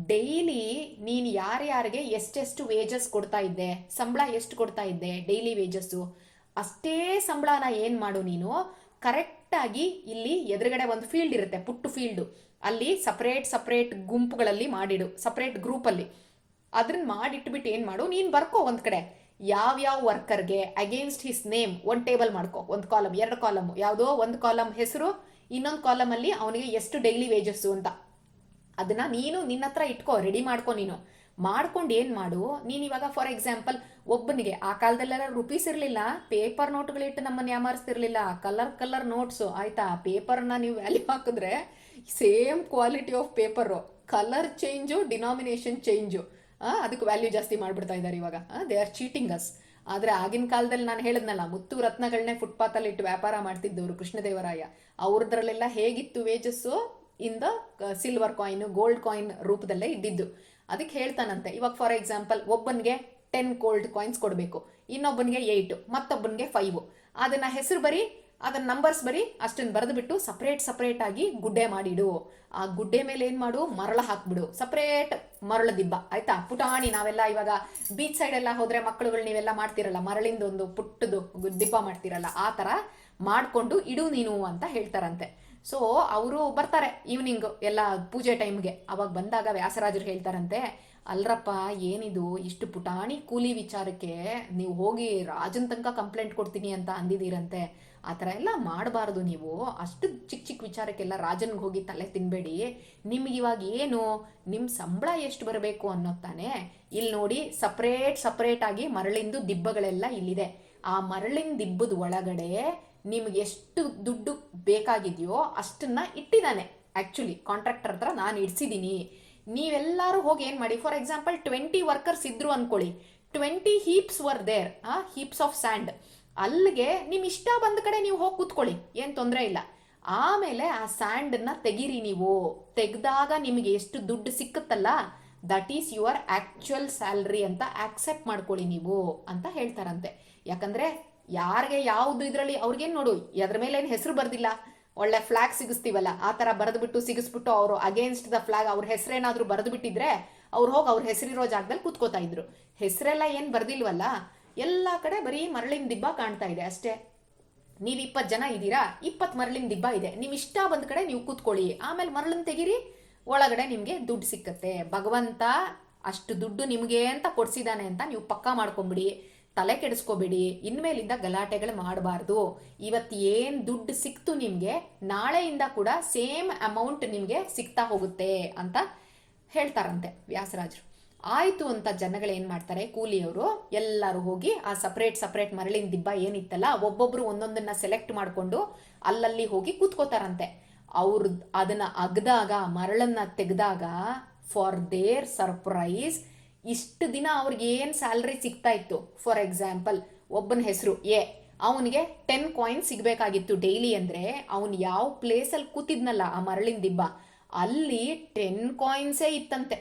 ಡೈಲಿ ನೀನು ಯಾರ್ಯಾರಿಗೆ ಎಷ್ಟೆಷ್ಟು ವೇಜಸ್ ಕೊಡ್ತಾ ಇದ್ದೆ, ಸಂಬಳ ಎಷ್ಟು ಕೊಡ್ತಾ ಇದ್ದೆ ಡೈಲಿ ವೇಜಸ್ಸು ಅಷ್ಟೇ ಸಂಬಳನ ಏನು ಮಾಡು ನೀನು? ಕರೆಕ್ಟಾಗಿ ಇಲ್ಲಿ ಎದುರುಗಡೆ ಒಂದು ಫೀಲ್ಡ್ ಇರುತ್ತೆ, ಪುಟ್ಟು ಫೀಲ್ಡು ಅಲ್ಲಿ ಸಪ್ರೇಟ್ ಸಪ್ರೇಟ್ ಗುಂಪುಗಳಲ್ಲಿ ಮಾಡಿಡು ಸಪ್ರೇಟ್ ಗ್ರೂಪಲ್ಲಿ ಅದನ್ನ ಮಾಡಿಟ್ಬಿಟ್ಟು ಏನು ಮಾಡು? ನೀನು ಬರ್ಕೋ ಒಂದು ಕಡೆ. ಯಾವ್ಯಾವ ವರ್ಕರ್ಗೆ ಅಗೇನ್ಸ್ಟ್ ಹಿಸ್ ನೇಮ್ ಒಂದು ಟೇಬಲ್ ಮಾಡ್ಕೋ, ಒಂದು ಕಾಲಮ್ ಎರಡು ಕಾಲಮ್ ಯಾವುದೋ ಒಂದು ಕಾಲಮ್ ಹೆಸರು ಇನ್ನೊಂದು ಕಾಲಮಲ್ಲಿ ಅವನಿಗೆ ಎಷ್ಟು ಡೈಲಿ ವೇಜಸ್ಸು ಅಂತ. ಅದನ್ನ ನೀನು ನಿನ್ನ ಹತ್ರ ಇಟ್ಕೋ ರೆಡಿ ಮಾಡ್ಕೊ ನೀನು. ಮಾಡ್ಕೊಂಡು ಏನು ಮಾಡು, ನೀನು ಇವಾಗ ಫಾರ್ ಎಕ್ಸಾಂಪಲ್ ಒಬ್ಬನಿಗೆ, ಆ ಕಾಲದಲ್ಲೆಲ್ಲ ರುಪೀಸ್ ಇರಲಿಲ್ಲ ಪೇಪರ್ ನೋಟ್ಗಳಿಟ್ಟು ನಮ್ಮನ್ನು ಯಾಮಾರಿಸ್ತಿರ್ಲಿಲ್ಲ ಕಲರ್ ಕಲರ್ ನೋಟ್ಸು ಆಯ್ತಾ? ಪೇಪರ್ನ ನೀವು ವ್ಯಾಲ್ಯೂ ಹಾಕಿದ್ರೆ same quality of paper colour change denomination change ಅದಕ್ಕೆ ವ್ಯಾಲ್ಯೂ ಜಾಸ್ತಿ ಮಾಡ್ಬಿಡ್ತಾ ಇದ್ದಾರೆ ಇವಾಗ ದೇ ಆರ್ ಚೀಟಿಂಗ್ ಅಸ್ ಆದರೆ ಆಗಿನ ಕಾಲದಲ್ಲಿ ನಾನು ಹೇಳಿದ್ನಲ್ಲ, ಮುತ್ತು ರತ್ನಗಳನ್ನೇ ಫುಟ್ಪಾತಲ್ಲಿ ಇಟ್ಟು ವ್ಯಾಪಾರ ಮಾಡ್ತಿದ್ದವರು ಕೃಷ್ಣದೇವರಾಯ. ಅವ್ರದ್ರಲ್ಲೆಲ್ಲ ಹೇಗಿತ್ತು wages the silver coin gold coin ರೂಪದಲ್ಲೇ ಇದ್ದಿದ್ದು. ಅದಕ್ಕೆ ಹೇಳ್ತಾನಂತೆ, ಇವಾಗ ಫಾರ್ ಎಕ್ಸಾಂಪಲ್ ಒಬ್ಬನಿಗೆ ಟೆನ್ ಗೋಲ್ಡ್ ಕಾಯಿನ್ಸ್ ಕೊಡಬೇಕು, ಇನ್ನೊಬ್ಬನಿಗೆ ಏಯ್ಟು ಮತ್ತೊಬ್ಬನಿಗೆ ಫೈವ್ ಅದನ್ನ ಹೆಸರು ಬರೀ ಅದನ್ನ ನಂಬರ್ಸ್ ಬರೀ ಅಷ್ಟನ್ನು ಬರೆದುಬಿಟ್ಟು ಸಪ್ರೇಟ್ ಸಪ್ರೇಟ್ ಆಗಿ ಗುಡ್ಡೆ ಮಾಡಿಡು. ಆ ಗುಡ್ಡೆ ಮೇಲೆ ಏನು ಮಾಡು? ಮರಳ ಹಾಕ್ಬಿಡು. ಸಪ್ರೇಟ್ ಮರಳ ದಿಬ್ಬ ಆಯ್ತಾ? ಪುಟಾಣಿ ನಾವೆಲ್ಲ ಇವಾಗ ಬೀಚ್ ಸೈಡ್ ಎಲ್ಲ ಹೋದ್ರೆ ಮಕ್ಕಳುಗಳು ನೀವೆಲ್ಲ ಮಾಡ್ತಿರಲ್ಲ ಮರಳಿಂದ ಒಂದು ಪುಟ್ಟದು ದಿಬ್ಬ ಮಾಡ್ತಿರಲ್ಲ, ಆ ಥರ ಮಾಡಿಕೊಂಡು ಇಡು ನೀನು ಅಂತ ಹೇಳ್ತಾರಂತೆ. ಸೊ ಅವರು ಬರ್ತಾರೆ ಈವ್ನಿಂಗ್ ಎಲ್ಲ ಪೂಜೆ ಟೈಮ್ಗೆ ಅವಾಗ ಬಂದಾಗ ವ್ಯಾಸರಾಜರು ಹೇಳ್ತಾರಂತೆ, ಅಲ್ರಪ್ಪ, ಏನಿದು? ಇಷ್ಟು ಪುಟಾಣಿ ಕೂಲಿ ವಿಚಾರಕ್ಕೆ ನೀವು ಹೋಗಿ ರಾಜನ್ ತನಕ ಕಂಪ್ಲೇಂಟ್ ಕೊಡ್ತೀನಿ ಅಂತ ಅಂದಿದ್ದೀರಂತೆ. ಆ ಥರ ಎಲ್ಲ ಮಾಡಬಾರ್ದು ನೀವು. ಅಷ್ಟು ಚಿಕ್ಕ ಚಿಕ್ಕ ವಿಚಾರಕ್ಕೆಲ್ಲ ರಾಜನ್ಗೆ ಹೋಗಿ ತಲೆ ತಿನ್ಬೇಡಿ. ನಿಮ್ಗೆ ಇವಾಗ ಏನು? ನಿಮ್ಮ ಸಂಬಳ ಎಷ್ಟು ಬರಬೇಕು ಅನ್ನೋ ತಾನೇ. ಇಲ್ಲಿ ನೋಡಿ ಸಪ್ರೇಟ್ ಸಪ್ರೇಟ್ ಆಗಿ ಮರಳಿಂದು ದಿಬ್ಬಗಳೆಲ್ಲ ಇಲ್ಲಿದೆ. ಆ ಮರಳಿನ ದಿಬ್ಬದ ಒಳಗಡೆ ನಿಮ್ಗೆ ಎಷ್ಟು ದುಡ್ಡು ಬೇಕಾಗಿದೆಯೋ ಅಷ್ಟನ್ನ ಇಟ್ಟಿದ್ದಾನೆ. ಆ್ಯಕ್ಚುಲಿ ಕಾಂಟ್ರಾಕ್ಟರ್ ಹತ್ರ ನಾನು ಇಡ್ಸಿದ್ದೀನಿ ನೀವೆಲ್ಲರೂ ಹೋಗಿ ಏನು ಮಾಡಿ? ಫಾರ್ ಎಕ್ಸಾಂಪಲ್ ಟ್ವೆಂಟಿ ವರ್ಕರ್ಸ್ ಇದ್ರು ಅನ್ಕೊಳ್ಳಿ. Twenty heaps were there heaps of sand ಅಲ್ಲಿಗೆ ನಿಮ್ ಇಷ್ಟ ಬಂದ ಕಡೆ ನೀವು ಹೋಗಿ ಕೂತ್ಕೊಳ್ಳಿ, ಏನು ತೊಂದರೆ ಇಲ್ಲ. ಆಮೇಲೆ ಆ ಸ್ಯಾಂಡನ್ನ ತೆಗೀರಿ ನೀವು. ತೆಗೆದಾಗ ನಿಮಗೆ ಎಷ್ಟು ದುಡ್ಡು ಸಿಕ್ಕುತ್ತಲ್ಲ that is your actual salary ಅಂತ ಆಕ್ಸೆಪ್ಟ್ ಮಾಡ್ಕೊಳ್ಳಿ ನೀವು ಅಂತ ಹೇಳ್ತಾರಂತೆ. ಯಾಕಂದ್ರೆ ಯಾರಿಗೆ ಯಾವುದು ಇದರಲ್ಲಿ ಅವ್ರಿಗೇನು ನೋಡು ಅದ್ರ ಮೇಲೆ ಏನು ಹೆಸರು ಬರ್ದಿಲ್ಲ. ಒಳ್ಳೆ ಫ್ಲಾಗ್ ಸಿಗಿಸ್ತೀವಲ್ಲ, ಆ ಥರ ಬರೆದ್ಬಿಟ್ಟು ಸಿಗಿಸ್ಬಿಟ್ಟು ಅವರು ಅಗೇನ್ಸ್ಟ್ ದ ಫ್ಲಾಗ್ ಅವ್ರ ಹೆಸರೇನಾದ್ರೂ ಬರೆದು ಬಿಟ್ಟಿದ್ರೆ ಅವ್ರು ಹೋಗಿ ಅವ್ರ ಹೆಸರಿರೋ ಜಾಗದಲ್ಲಿ ಕೂತ್ಕೋತಾ ಇದ್ರು. ಹೆಸರೆಲ್ಲ ಏನು ಬರ್ದಿಲ್ವಲ್ಲ ಎಲ್ಲ ಕಡೆ ಬರೀ ಮರಳಿನ ದಿಬ್ಬ ಕಾಣ್ತಾ ಇದೆ ಅಷ್ಟೇ. ನೀವು ಇಪ್ಪತ್ತು ಜನ ಇದ್ದೀರಾ? ಇಪ್ಪತ್ತು ಮರಳಿನ ದಿಬ್ಬ ಇದೆ. ನೀವು ಇಷ್ಟ ಬಂದ ಕಡೆ ನೀವು ಕೂತ್ಕೊಳ್ಳಿ. ಆಮೇಲೆ ಮರಳನ್ನ ತೆಗೀರಿ, ಒಳಗಡೆ ನಿಮಗೆ ದುಡ್ಡು ಸಿಕ್ಕತ್ತೆ. ಭಗವಂತ ಅಷ್ಟು ದುಡ್ಡು ನಿಮಗೆ ಅಂತ ಕೊಡ್ಸಿದಾನೆ ಅಂತ ನೀವು ಪಕ್ಕಾ ಮಾಡ್ಕೊಂಬಿಡಿ. ತಲೆ ಕೆಡಿಸ್ಕೋಬೇಡಿ. ಇನ್ಮೇಲಿಂದ ಗಲಾಟೆಗಳು ಮಾಡಬಾರ್ದು. ಇವತ್ತು ಏನು ದುಡ್ಡು ಸಿಕ್ತು ನಿಮಗೆ, ನಾಳೆಯಿಂದ ಕೂಡ ಸೇಮ್ ಅಮೌಂಟ್ ನಿಮಗೆ ಸಿಗ್ತಾ ಹೋಗುತ್ತೆ ಅಂತ ಹೇಳ್ತಾರಂತೆ ವ್ಯಾಸರಾಜರು. ಆಯ್ತು ಅಂತ ಜನಗಳು ಏನು ಮಾಡ್ತಾರೆ? ಕೂಲಿಯವರು ಎಲ್ಲರೂ ಹೋಗಿ ಆ ಸಪ್ರೇಟ್ ಸಪ್ರೇಟ್ ಮರಳಿನ ದಿಬ್ಬ ಏನಿತ್ತಲ್ಲ, ಒಬ್ಬೊಬ್ರು ಒಂದೊಂದನ್ನ ಸೆಲೆಕ್ಟ್ ಮಾಡಿಕೊಂಡು ಅಲ್ಲಲ್ಲಿ ಹೋಗಿ ಕೂತ್ಕೋತಾರಂತೆ. ಅವ್ರ ಅದನ್ನ ಅಗ್ದಾಗ, ಮರಳನ್ನ ತೆಗೆದಾಗ ಫಾರ್ ದೇರ್ ಸರ್ಪ್ರೈಸ್ ಇಷ್ಟು ದಿನ ಅವ್ರಿಗೆ ಏನು ಸ್ಯಾಲ್ರಿ ಸಿಗ್ತಾ ಇತ್ತು? ಫಾರ್ ಎಕ್ಸಾಂಪಲ್ ಒಬ್ಬನ ಹೆಸರು ಎ, ಅವನಿಗೆ ಟೆನ್ ಕಾಯಿನ್ ಸಿಗಬೇಕಾಗಿತ್ತು ಡೈಲಿ ಅಂದರೆ ಅವನು ಯಾವ ಪ್ಲೇಸಲ್ಲಿ ಕೂತಿದ್ನಲ್ಲ ಆ ಮರಳಿನ ದಿಬ್ಬ, ಅಲ್ಲಿ ಟೆನ್ ಕಾಯಿನ್ಸೇ ಇತ್ತಂತೆ.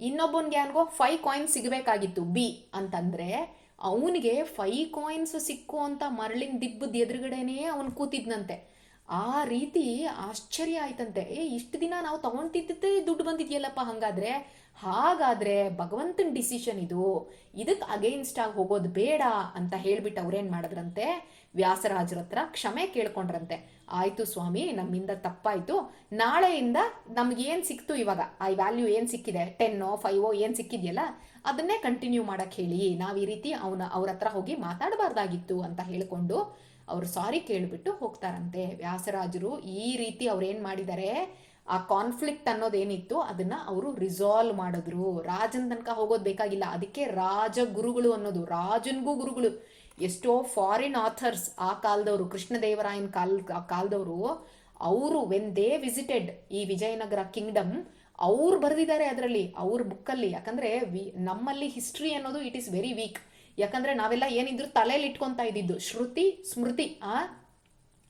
ಇನ್ನೊಬ್ಬನಿಗೆ ಯಾರಿಗೋ ಫೈವ್ ಕಾಯಿನ್ಸ್ ಸಿಗಬೇಕಾಗಿತ್ತು. ಬಿ ಅಂತಂದರೆ ಅವನಿಗೆ ಫೈ ಕಾಯಿನ್ಸ್ ಸಿಕ್ಕು ಅಂತ ಮರಳಿನ ದಿಬ್ಬದ ಎದುರುಗಡೆನೇ ಅವನು ಕೂತಿದ್ನಂತೆ. ಆ ರೀತಿ ಆಶ್ಚರ್ಯ ಆಯ್ತಂತೆ. ಏ, ಇಷ್ಟು ದಿನ ನಾವು ತಗೊಂತಿದ್ದೇ ದುಡ್ಡು ಬಂದಿದೆಯಲ್ಲಪ್ಪ ಹಾಗಾದ್ರೆ? ಹಾಗಾದ್ರೆ ಭಗವಂತನ ಡಿಸಿಷನ್ ಇದು. ಇದಕ್ಕೆ ಅಗೇನ್ಸ್ಟ್ ಆಗಿ ಹೋಗೋದು ಬೇಡ ಅಂತ ಹೇಳ್ಬಿಟ್ಟು ಅವ್ರೇನು ಮಾಡಿದ್ರಂತೆ? ವ್ಯಾಸರಾಜರ ಹತ್ರ ಕ್ಷಮೆ ಕೇಳ್ಕೊಂಡ್ರಂತೆ. ಆಯಿತು ಸ್ವಾಮಿ, ನಮ್ಮಿಂದ ತಪ್ಪಾಯಿತು. ನಾಳೆಯಿಂದ ನಮ್ಗೆ ಏನು ಸಿಕ್ತು ಇವಾಗ? ಆ ವ್ಯಾಲ್ಯೂ ಏನು ಸಿಕ್ಕಿದೆ? ಟೆನ್ನೋ ಫೈವೋ ಏನು ಸಿಕ್ಕಿದೆಯಲ್ಲ? ಅದನ್ನೇ ಕಂಟಿನ್ಯೂ ಮಾಡೋಕ್ಕೆ ಹೇಳಿ. ನಾವು ಈ ರೀತಿ ಅವನ ಅವ್ರ ಹತ್ರ ಹೋಗಿ ಮಾತಾಡಬಾರ್ದಾಗಿತ್ತು ಅಂತ ಹೇಳಿಕೊಂಡು ಅವರು ಸಾರಿ ಕೇಳಿಬಿಟ್ಟು ಹೋಗ್ತಾರಂತೆ. ವ್ಯಾಸರಾಜರು ಈ ರೀತಿ ಅವ್ರೇನು ಮಾಡಿದ್ದಾರೆ ಆ ಕಾನ್ಫ್ಲಿಕ್ಟ್ ಅನ್ನೋದೇನಿತ್ತು, ಅದನ್ನ ಅವರು ರಿಸಾಲ್ವ್ ಮಾಡಿದ್ರು. ರಾಜನ್ ತನಕ ಹೋಗೋದು ಬೇಕಾಗಿಲ್ಲ. ಅದಕ್ಕೆ ರಾಜ ಗುರುಗಳು ಅನ್ನೋದು, ರಾಜನ್ಗೂ ಗುರುಗಳು. ಎಷ್ಟೋ ಫಾರಿನ್ ಆಥರ್ಸ್ ಆ ಕಾಲದವರು, ಕೃಷ್ಣದೇವರಾಯನ ಕಾಲ್ ಕಾಲದವರು, ಅವರು ವೆನ್ ದೇ ವಿಸಿಟೆಡ್ ಈ ವಿಜಯನಗರ ಕಿಂಗ್ಡಮ್ ಅವ್ರು ಬರೆದಿದ್ದಾರೆ ಅದರಲ್ಲಿ, ಅವ್ರ ಬುಕ್ಕಲ್ಲಿ ಯಾಕಂದ್ರೆ ವಿ, ನಮ್ಮಲ್ಲಿ ಹಿಸ್ಟ್ರಿ ಅನ್ನೋದು ಇಟ್ ಈಸ್ ವೆರಿ ವೀಕ್ ಯಾಕಂದ್ರೆ ನಾವೆಲ್ಲ ಏನಿದ್ರು ತಲೆಯಲ್ಲಿ ಇಟ್ಕೊತಾ ಇದ್ದಿದ್ದು. ಶ್ರುತಿ, ಸ್ಮೃತಿ, ಆ?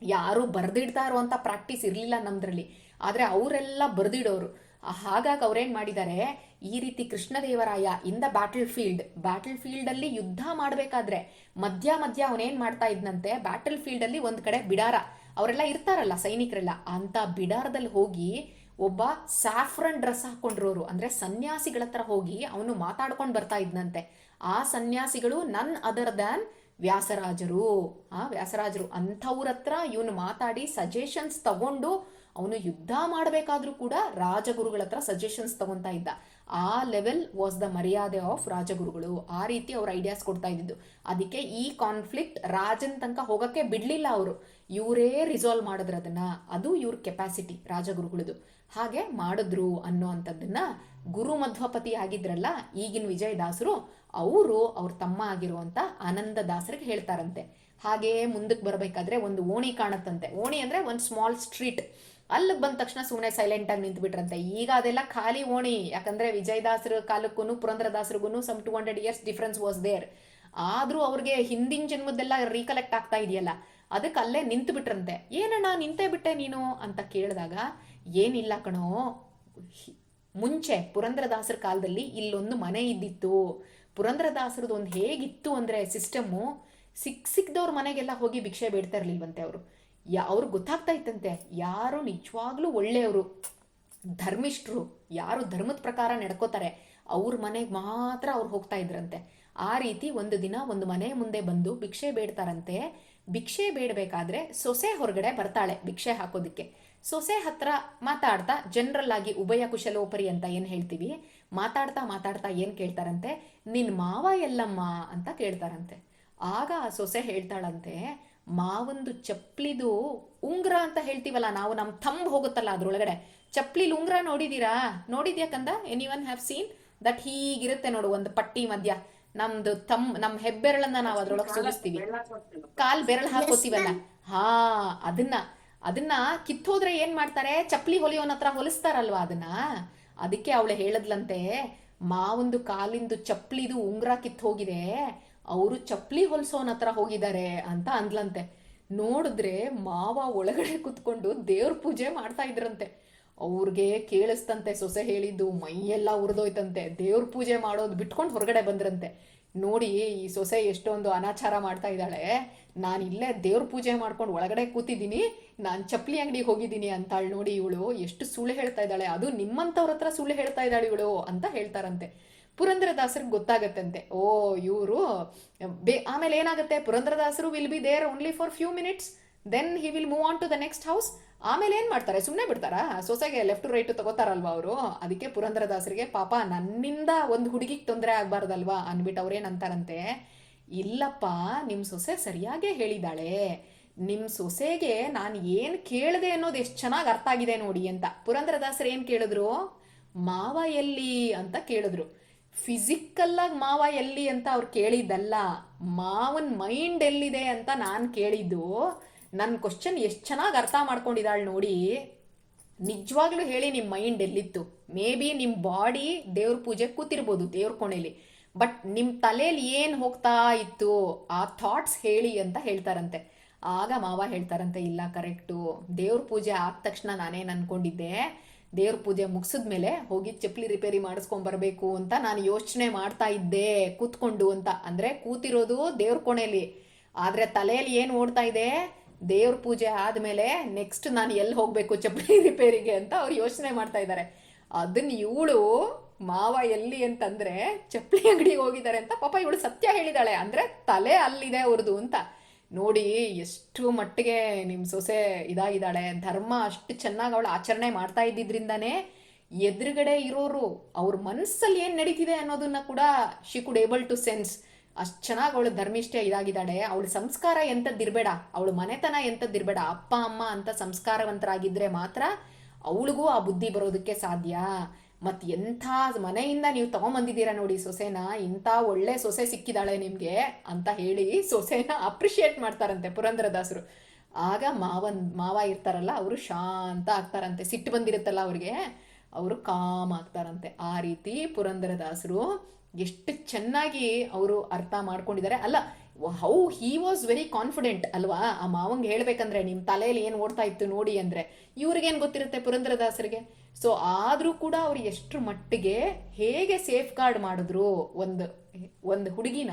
ಯಾರು ಬರೆದಿಡ್ತಾ ಇರುವಂತ ಪ್ರಾಕ್ಟೀಸ್ ಇರಲಿಲ್ಲ ನಮ್ದ್ರಲ್ಲಿ. ಆದರೆ ಅವರೆಲ್ಲ ಬರೆದಿಡೋರು. ಹಾಗಾಗಿ ಅವ್ರೇನು ಮಾಡಿದ್ದಾರೆ ಈ ರೀತಿ Krishnadevaraya in the battle field battle field ಅಲ್ಲಿ ಯುದ್ಧ ಮಾಡಬೇಕಾದ್ರೆ, ಮಧ್ಯ ಮಧ್ಯ ಅವನೇನ್ ಮಾಡ್ತಾ ಇದ್ನಂತೆ ಬ್ಯಾಟಲ್ ಫೀಲ್ಡ್ ಅಲ್ಲಿ ಒಂದ್ ಕಡೆ ಬಿಡಾರ. ಅವರೆಲ್ಲ ಇರ್ತಾರಲ್ಲ, ಸೈನಿಕರೆಲ್ಲ. ಅಂತ ಬಿಡಾರದಲ್ಲಿ ಹೋಗಿ ಒಬ್ಬ ಸ್ಯಾಫ್ರನ್ ಡ್ರೆಸ್ ಹಾಕೊಂಡಿರೋರು, ಅಂದ್ರೆ ಸನ್ಯಾಸಿಗಳ ಹತ್ರ ಹೋಗಿ ಅವನು ಮಾತಾಡ್ಕೊಂಡು ಬರ್ತಾ ಇದ್ನಂತೆ. ಆ ಸನ್ಯಾಸಿಗಳು ನನ್ ಅದರ್ ದ್ಯಾನ್ ವ್ಯಾಸರಾಜರು. ಆ ವ್ಯಾಸರಾಜರು ಅಂಥವ್ರ ಹತ್ರ ಇವನು ಮಾತಾಡಿ ಸಜೆಷನ್ಸ್ ತಗೊಂಡು ಅವನು ಯುದ್ಧ ಮಾಡಬೇಕಾದ್ರೂ ಕೂಡ ರಾಜಗುರುಗಳ ಹತ್ರ ಸಜೆಷನ್ಸ್ ತಗೊಂತಾ ಇದ್ದ. ಆ ಲೆವೆಲ್ ವಾಸ್ ದ ಮರ್ಯಾದೆ ಆಫ್ ರಾಜಗುರುಗಳು. ಆ ರೀತಿ ಅವ್ರ ಐಡಿಯಾಸ್ ಕೊಡ್ತಾ ಇದ್ದಿದ್ದು. ಅದಕ್ಕೆ ಈ ಕಾನ್ಫ್ಲಿಕ್ಟ್ ರಾಜನ್ ತನಕ ಹೋಗಕ್ಕೆ ಬಿಡ್ಲಿಲ್ಲ ಅವರು. ಇವರೇ ರಿಸಾಲ್ವ್ ಮಾಡಿದ್ರು ಅದನ್ನ. ಅದು ಇವ್ರ ಕೆಪಾಸಿಟಿ ರಾಜಗುರುಗಳದು ಹಾಗೆ ಮಾಡಿದ್ರು ಅನ್ನೋ ಅಂಥದ್ದನ್ನ ಗುರು ಮಧ್ವಪತಿ ಆಗಿದ್ರಲ್ಲ, ಈಗಿನ ವಿಜಯದಾಸರು, ಅವರು ಅವ್ರ ತಮ್ಮ ಆಗಿರುವಂತ ಆನಂದ ದಾಸರಿಗೆ ಹೇಳ್ತಾರಂತೆ. ಹಾಗೆ ಮುಂದಕ್ಕೆ ಬರಬೇಕಾದ್ರೆ ಒಂದು ಓಣಿ ಕಾಣತ್ತಂತೆ. ಓಣಿ ಅಂದ್ರೆ ಒಂದು ಸ್ಮಾಲ್ ಸ್ಟ್ರೀಟ್ ಅಲ್ಲಿಗೆ ಬಂದ ತಕ್ಷಣ ಸುಮ್ಮನೆ ಸೈಲೆಂಟ್ ಆಗಿ ನಿಂತ್ಬಿಟ್ರಂತೆ. ಈಗ ಅದೆಲ್ಲ ಖಾಲಿ ಓಣಿ. ಯಾಕಂದ್ರೆ ವಿಜಯದಾಸರ ಕಾಲಕ್ಕೂ ಪುರಂದ್ರದಾಸರಿಗೂ some two hundred years difference was there ಆದ್ರೂ ಅವ್ರಿಗೆ ಹಿಂದಿನ ಜನ್ಮದ್ದೆಲ್ಲ ರೀಕಲೆಕ್ಟ್ ಆಗ್ತಾ ಇದೆಯಲ್ಲ. ಅದಕ್ಕೆ ಅಲ್ಲೇ ನಿಂತು ಬಿಟ್ರಂತೆ ಏನಣ್ಣ ನಿಂತೇ ಬಿಟ್ಟೆ ನೀನು? ಅಂತ ಕೇಳಿದಾಗ, ಏನಿಲ್ಲ ಕಣೋ. ಮುಂಚೆ ಪುರಂದ್ರದಾಸರ ಕಾಲದಲ್ಲಿ ಇಲ್ಲೊಂದು ಮನೆ ಇದ್ದಿತ್ತು. ಪುರಂದ್ರದಾಸರದ್ದು ಒಂದು ಹೇಗಿತ್ತು ಅಂದ್ರೆ ಸಿಸ್ಟಮ್ಮು ಸಿಕ್ ಸಿಕ್ಕದವ್ರ ಮನೆಗೆಲ್ಲ ಹೋಗಿ ಭಿಕ್ಷೆ ಬೇಡ್ತಾ ಇರ್ಲಿಲ್ವಂತೆ ಅವರು. ಯಾ ಅವ್ರಿಗೆ ಗೊತ್ತಾಗ್ತಾ ಇತ್ತಂತೆ ಯಾರು ನಿಜವಾಗ್ಲೂ ಒಳ್ಳೆಯವರು ಧರ್ಮಿಷ್ಠರು ಯಾರು ಧರ್ಮದ ಪ್ರಕಾರ ನಡ್ಕೋತಾರೆ. ಅವ್ರ ಮನೆಗೆ ಮಾತ್ರ ಅವ್ರು ಹೋಗ್ತಾ ಇದ್ರಂತೆ. ಆ ರೀತಿ ಒಂದು ದಿನ ಒಂದು ಮನೆ ಮುಂದೆ ಬಂದು ಭಿಕ್ಷೆ ಬೇಡ್ತಾರಂತೆ. ಭಿಕ್ಷೆ ಬೇಡಬೇಕಾದ್ರೆ ಸೊಸೆ ಹೊರಗಡೆ ಬರ್ತಾಳೆ ಭಿಕ್ಷೆ ಹಾಕೋದಿಕ್ಕೆ. ಸೊಸೆ ಹತ್ರ ಮಾತಾಡ್ತಾ ಜನರಲ್ ಆಗಿ ಉಭಯ ಕುಶಲೋಪರಿ ಅಂತ ಏನು ಹೇಳ್ತೀವಿ? ಮಾತಾಡ್ತಾ ಮಾತಾಡ್ತಾ ಏನು ಕೇಳ್ತಾರಂತೆ? ನಿನ್ನ ಮಾವ ಎಲ್ಲಮ್ಮ ಅಂತ ಕೇಳ್ತಾರಂತೆ. ಆಗ ಆ ಸೊಸೆ ಹೇಳ್ತಾಳಂತೆ ಮಾವಂದು ಚಪ್ಲಿದು ಉಂಗ್ರ ಅಂತ ಹೇಳ್ತೀವಲ್ಲ ನಾವು ನಮ್ಮ ಥಂಬ್ ಹೋಗುತ್ತಲ್ಲ ಅದ್ರೊಳಗಡೆ. ಚಪ್ಲಿಲ್ ಉಂಗ್ರ ನೋಡಿದೀರಾ? ನೋಡಿದ್ಯಾ ಕಂದ? Any one have seen that ಹೀಗಿರುತ್ತೆ ನೋಡು ಒಂದು ಪಟ್ಟಿ ಮಧ್ಯ. ನಮ್ದು ತಮ್ ನಮ್ ಹೆಬ್ಬೆರಳನ್ನ ನಾವು ಅದ್ರೊಳಗೆ ಸುಗಿಸ್ತೀವಿ ಕಾಲ್ ಬೆರಳು ಹಾಕೋತೀವಲ್ಲ? ಹಾ ಅದನ್ನ ಅದನ್ನ ಕಿತ್ತೋದ್ರೆ ಏನ್ ಮಾಡ್ತಾರೆ? ಚಪ್ಲಿ ಹೊಲಿಯೋನ ಹತ್ರ ಹೊಲಿಸ್ತಾರಲ್ವಾ ಅದನ್ನ? ಅದಕ್ಕೆ ಅವಳು ಹೇಳದ್ಲಂತೆ ಮಾವೊಂದು ಕಾಲಿಂದು ಚಪ್ಲಿದು ಉಂಗ್ರ ಕಿತ್ತೋಗಿದೆ ಹೋಗಿದೆ. ಅವರು ಚಪ್ಪಲಿ ಹೊಲ್ಸೋನ ಹತ್ರ ಹೋಗಿದ್ದಾರೆ ಅಂತ ಅಂದ್ಲಂತೆ. ನೋಡಿದ್ರೆ ಮಾವ ಒಳಗಡೆ ಕುತ್ಕೊಂಡು ದೇವ್ರ ಪೂಜೆ ಮಾಡ್ತಾ ಇದ್ರಂತೆ. ಅವ್ರಿಗೆ ಕೇಳಿಸ್ತಂತೆ ಸೊಸೆ ಹೇಳಿದ್ದು, ಮೈಯೆಲ್ಲ ಉರಿದೋಯ್ತಂತೆ. ದೇವ್ರ ಪೂಜೆ ಮಾಡೋದು ಬಿಟ್ಕೊಂಡು ಹೊರಗಡೆ ಬಂದ್ರಂತೆ. ನೋಡಿ, ಈ ಸೊಸೆ ಎಷ್ಟೊಂದು ಅನಾಚಾರ ಮಾಡ್ತಾ ಇದ್ದಾಳೆ. ನಾನು ಇಲ್ಲೇ ದೇವ್ರ ಪೂಜೆ ಮಾಡ್ಕೊಂಡು ಒಳಗಡೆ ಕೂತಿದ್ದೀನಿ. ನಾನು ಚಪ್ಪಲಿ ಅಂಗಡಿಗೆ ಹೋಗಿದ್ದೀನಿ ಅಂತಾಳು ನೋಡಿ ಇವಳು. ಎಷ್ಟು ಸುಳ್ಳು ಹೇಳ್ತಾ ಇದ್ದಾಳೆ. ಅದು ನಿಮ್ಮಂಥವ್ರ ಹತ್ರ ಸುಳ್ಳು ಹೇಳ್ತಾ ಇದ್ದಾಳೆ ಇವಳು ಅಂತ ಹೇಳ್ತಾರಂತೆ. ಪುರಂದ್ರದಾಸರಿಗೆ ಗೊತ್ತಾಗತ್ತಂತೆ. ಓ, ಇವರು, ಬೇ, ಆಮೇಲೆ ಏನಾಗುತ್ತೆ? ಪುರಂದ್ರದಾಸರು will be there only for few minutes then he will move on to the next house ಆಮೇಲೆ ಏನ್ ಮಾಡ್ತಾರೆ? ಸುಮ್ಮನೆ ಬಿಡ್ತಾರಾ? ಸೊಸೆಗೆ ಲೆಫ್ಟ್ ರೈಟ್ ತಗೋತಾರಲ್ವಾ ಅವರು? ಅದಕ್ಕೆ ಪುರಂದ್ರದಾಸರಿಗೆ, ಪಾಪ ನನ್ನಿಂದ ಒಂದು ಹುಡುಗಿಗೆ ತೊಂದರೆ ಆಗ್ಬಾರ್ದಲ್ವಾ ಅನ್ಬಿಟ್ಟು ಅವ್ರೇನಂತಾರಂತೆ ಇಲ್ಲಪ್ಪ ನಿಮ್ಮ ಸೊಸೆ ಸರಿಯಾಗೇ ಹೇಳಿದಾಳೆ. ನಿಮ್ಮ ಸೊಸೆಗೆ ನಾನು ಏನು ಕೇಳಿದೆ ಅನ್ನೋದು ಎಷ್ಟು ಚೆನ್ನಾಗಿ ಅರ್ಥ ಆಗಿದೆ ನೋಡಿ ಅಂತ. ಪುರಂದ್ರದಾಸರು ಏನು ಕೇಳಿದ್ರು? ಮಾವ ಎಲ್ಲಿ? ಅಂತ ಕೇಳಿದ್ರು. ಫಿಸಿಕಲ್ ಆಗಿ ಮಾವ ಎಲ್ಲಿ ಅಂತ ಅವ್ರು ಕೇಳಿದ್ದಲ್ಲ. ಮಾವನ್ ಮೈಂಡ್ ಎಲ್ಲಿದೆ ಅಂತ ನಾನು ಕೇಳಿದ್ದು ನನ್ನ ಕ್ವಶನ್ ಎಷ್ಟು ಚೆನ್ನಾಗಿ ಅರ್ಥ ಮಾಡ್ಕೊಂಡಿದ್ದಾಳೆ ನೋಡಿ. ನಿಜವಾಗ್ಲೂ ಹೇಳಿ ನಿಮ್ಮ ಮೈಂಡ್ ಎಲ್ಲಿತ್ತು. ಮೇ ಬಿ ನಿಮ್ಮ ಬಾಡಿ ದೇವ್ರ ಪೂಜೆ ಕೂತಿರ್ಬೋದು, ದೇವ್ರ ಕೋಣೆಲಿ. ಬಟ್ ನಿಮ್ಮ ತಲೆಯಲ್ಲಿ ಏನು ಹೋಗ್ತಾ ಇತ್ತು, ಆ ಥಾಟ್ಸ್ ಹೇಳಿ ಅಂತ ಹೇಳ್ತಾರಂತೆ. ಆಗ ಮಾವ ಹೇಳ್ತಾರಂತೆ, ಇಲ್ಲ ಕರೆಕ್ಟು ದೇವ್ರ ಪೂಜೆ ಆದ ತಕ್ಷಣ ನಾನೇನು ಅನ್ಕೊಂಡಿದ್ದೆ ದೇವ್ರ ಪೂಜೆ ಮುಗಿಸಿದ್ಮೇಲೆ ಹೋಗಿ ಚಪ್ಪಲಿ ರಿಪೇರಿ ಮಾಡಿಸ್ಕೊಂಡ್ ಬರಬೇಕು ಅಂತ ನಾನು ಯೋಚನೆ ಮಾಡ್ತಾ ಇದ್ದೆ, ಕೂತ್ಕೊಂಡು ಅಂತ. ಅಂದ್ರೆ ಕೂತಿರೋದು ದೇವ್ರ ಕೋಣೆಯಲ್ಲಿ. ಆದ್ರೆ ತಲೆಯಲ್ಲಿ ಏನು ಓಡ್ತಾ ಇದೆ? ದೇವ್ರ ಪೂಜೆ ಆದ್ಮೇಲೆ ನೆಕ್ಸ್ಟ್ ನಾನು ಎಲ್ಲಿ ಹೋಗ್ಬೇಕು ಚಪ್ಪಲಿ ರಿಪೇರಿಗೆ ಅಂತ ಅವ್ರು ಯೋಚನೆ ಮಾಡ್ತಾ ಇದ್ದಾರೆ. ಅದನ್ನ ಇವಳು ಮಾವ ಎಲ್ಲಿ ಅಂತಂದ್ರೆ ಚಪ್ಪಲಿ ಅಂಗಡಿಗೆ ಹೋಗಿದ್ದಾರೆ ಅಂತ ಪಾಪ ಇವಳು ಸತ್ಯ ಹೇಳಿದಾಳೆ. ಅಂದ್ರೆ ತಲೆ ಅಲ್ಲಿದೆ ಅವ್ರದ್ದು ಅಂತ. ನೋಡಿ ಎಷ್ಟು ಮಟ್ಟಿಗೆ ನಿಮ್ಮ ಸೊಸೆ ಇದಾಗಿದ್ದಾಳೆ. ಧರ್ಮ ಅಷ್ಟು ಚೆನ್ನಾಗಿ ಅವಳು ಆಚರಣೆ ಮಾಡ್ತಾ ಇದ್ದಿದ್ರಿಂದಾನೇ ಎದುರುಗಡೆ ಇರೋರು ಅವ್ರ ಮನಸ್ಸಲ್ಲಿ ಏನು ನಡೀತಿದೆ ಅನ್ನೋದನ್ನ ಕೂಡ she could able to sense ಅಷ್ಟು ಚೆನ್ನಾಗಿ ಅವಳು ಧರ್ಮಿಷ್ಠೆ ಇದಾಗಿದ್ದಾಳೆ. ಅವಳ ಸಂಸ್ಕಾರ ಎಂಥದ್ದಿರಬೇಡ ಅವಳು ಮನೆತನ ಎಂಥದ್ದಿರಬೇಡ ಅಪ್ಪ, ಅಮ್ಮ ಅಂತ ಸಂಸ್ಕಾರವಂತರಾಗಿದ್ದರೆ ಮಾತ್ರ ಅವಳಿಗೂ ಆ ಬುದ್ಧಿ ಬರೋದಕ್ಕೆ ಸಾಧ್ಯ. ಮತ್ತು ಎಂಥ ಮನೆಯಿಂದ ನೀವು ತಗೊಂಬಂದಿದ್ದೀರಾ ನೋಡಿ ಸೊಸೆನ, ಇಂಥ ಒಳ್ಳೆ ಸೊಸೆ ಸಿಕ್ಕಿದಾಳೆ ನಿಮಗೆ ಅಂತ ಹೇಳಿ ಸೊಸೆನ ಅಪ್ರಿಷಿಯೇಟ್ ಮಾಡ್ತಾರಂತೆ ಪುರಂದರದಾಸರು. ಆಗ ಮಾವನ್, ಮಾವ ಇರ್ತಾರಲ್ಲ, ಅವರು ಶಾಂತ ಆಗ್ತಾರಂತೆ. ಸಿಟ್ಟು ಬಂದಿರುತ್ತಲ್ಲ ಅವ್ರಿಗೆ, ಅವರು ಕಾಮ್ ಆಗ್ತಾರಂತೆ. ಆ ರೀತಿ ಪುರಂದರದಾಸರು ಎಷ್ಟು ಚೆನ್ನಾಗಿ ಅವರು ಅರ್ಥ ಮಾಡ್ಕೊಂಡಿದ್ದಾರೆ. ಅಲ್ಲ how he was very confident ಅಲ್ವಾ? ಆ ಮಾವಂಗೆ ಹೇಳ್ಬೇಕಂದ್ರೆ ನಿಮ್ಮ ತಲೆಯಲ್ಲಿ ಏನು ಓಡ್ತಾ ಇತ್ತು ನೋಡಿ ಅಂದರೆ. ಇವ್ರಿಗೇನು ಗೊತ್ತಿರುತ್ತೆ ಪುರಂದರದಾಸರಿಗೆ? ಸೊ ಆದರೂ ಕೂಡ ಅವ್ರು ಎಷ್ಟರ ಮಟ್ಟಿಗೆ ಹೇಗೆ ಸೇಫ್ ಗಾರ್ಡ್ ಮಾಡಿದ್ರು ಒಂದು ಒಂದು ಹುಡುಗಿನ,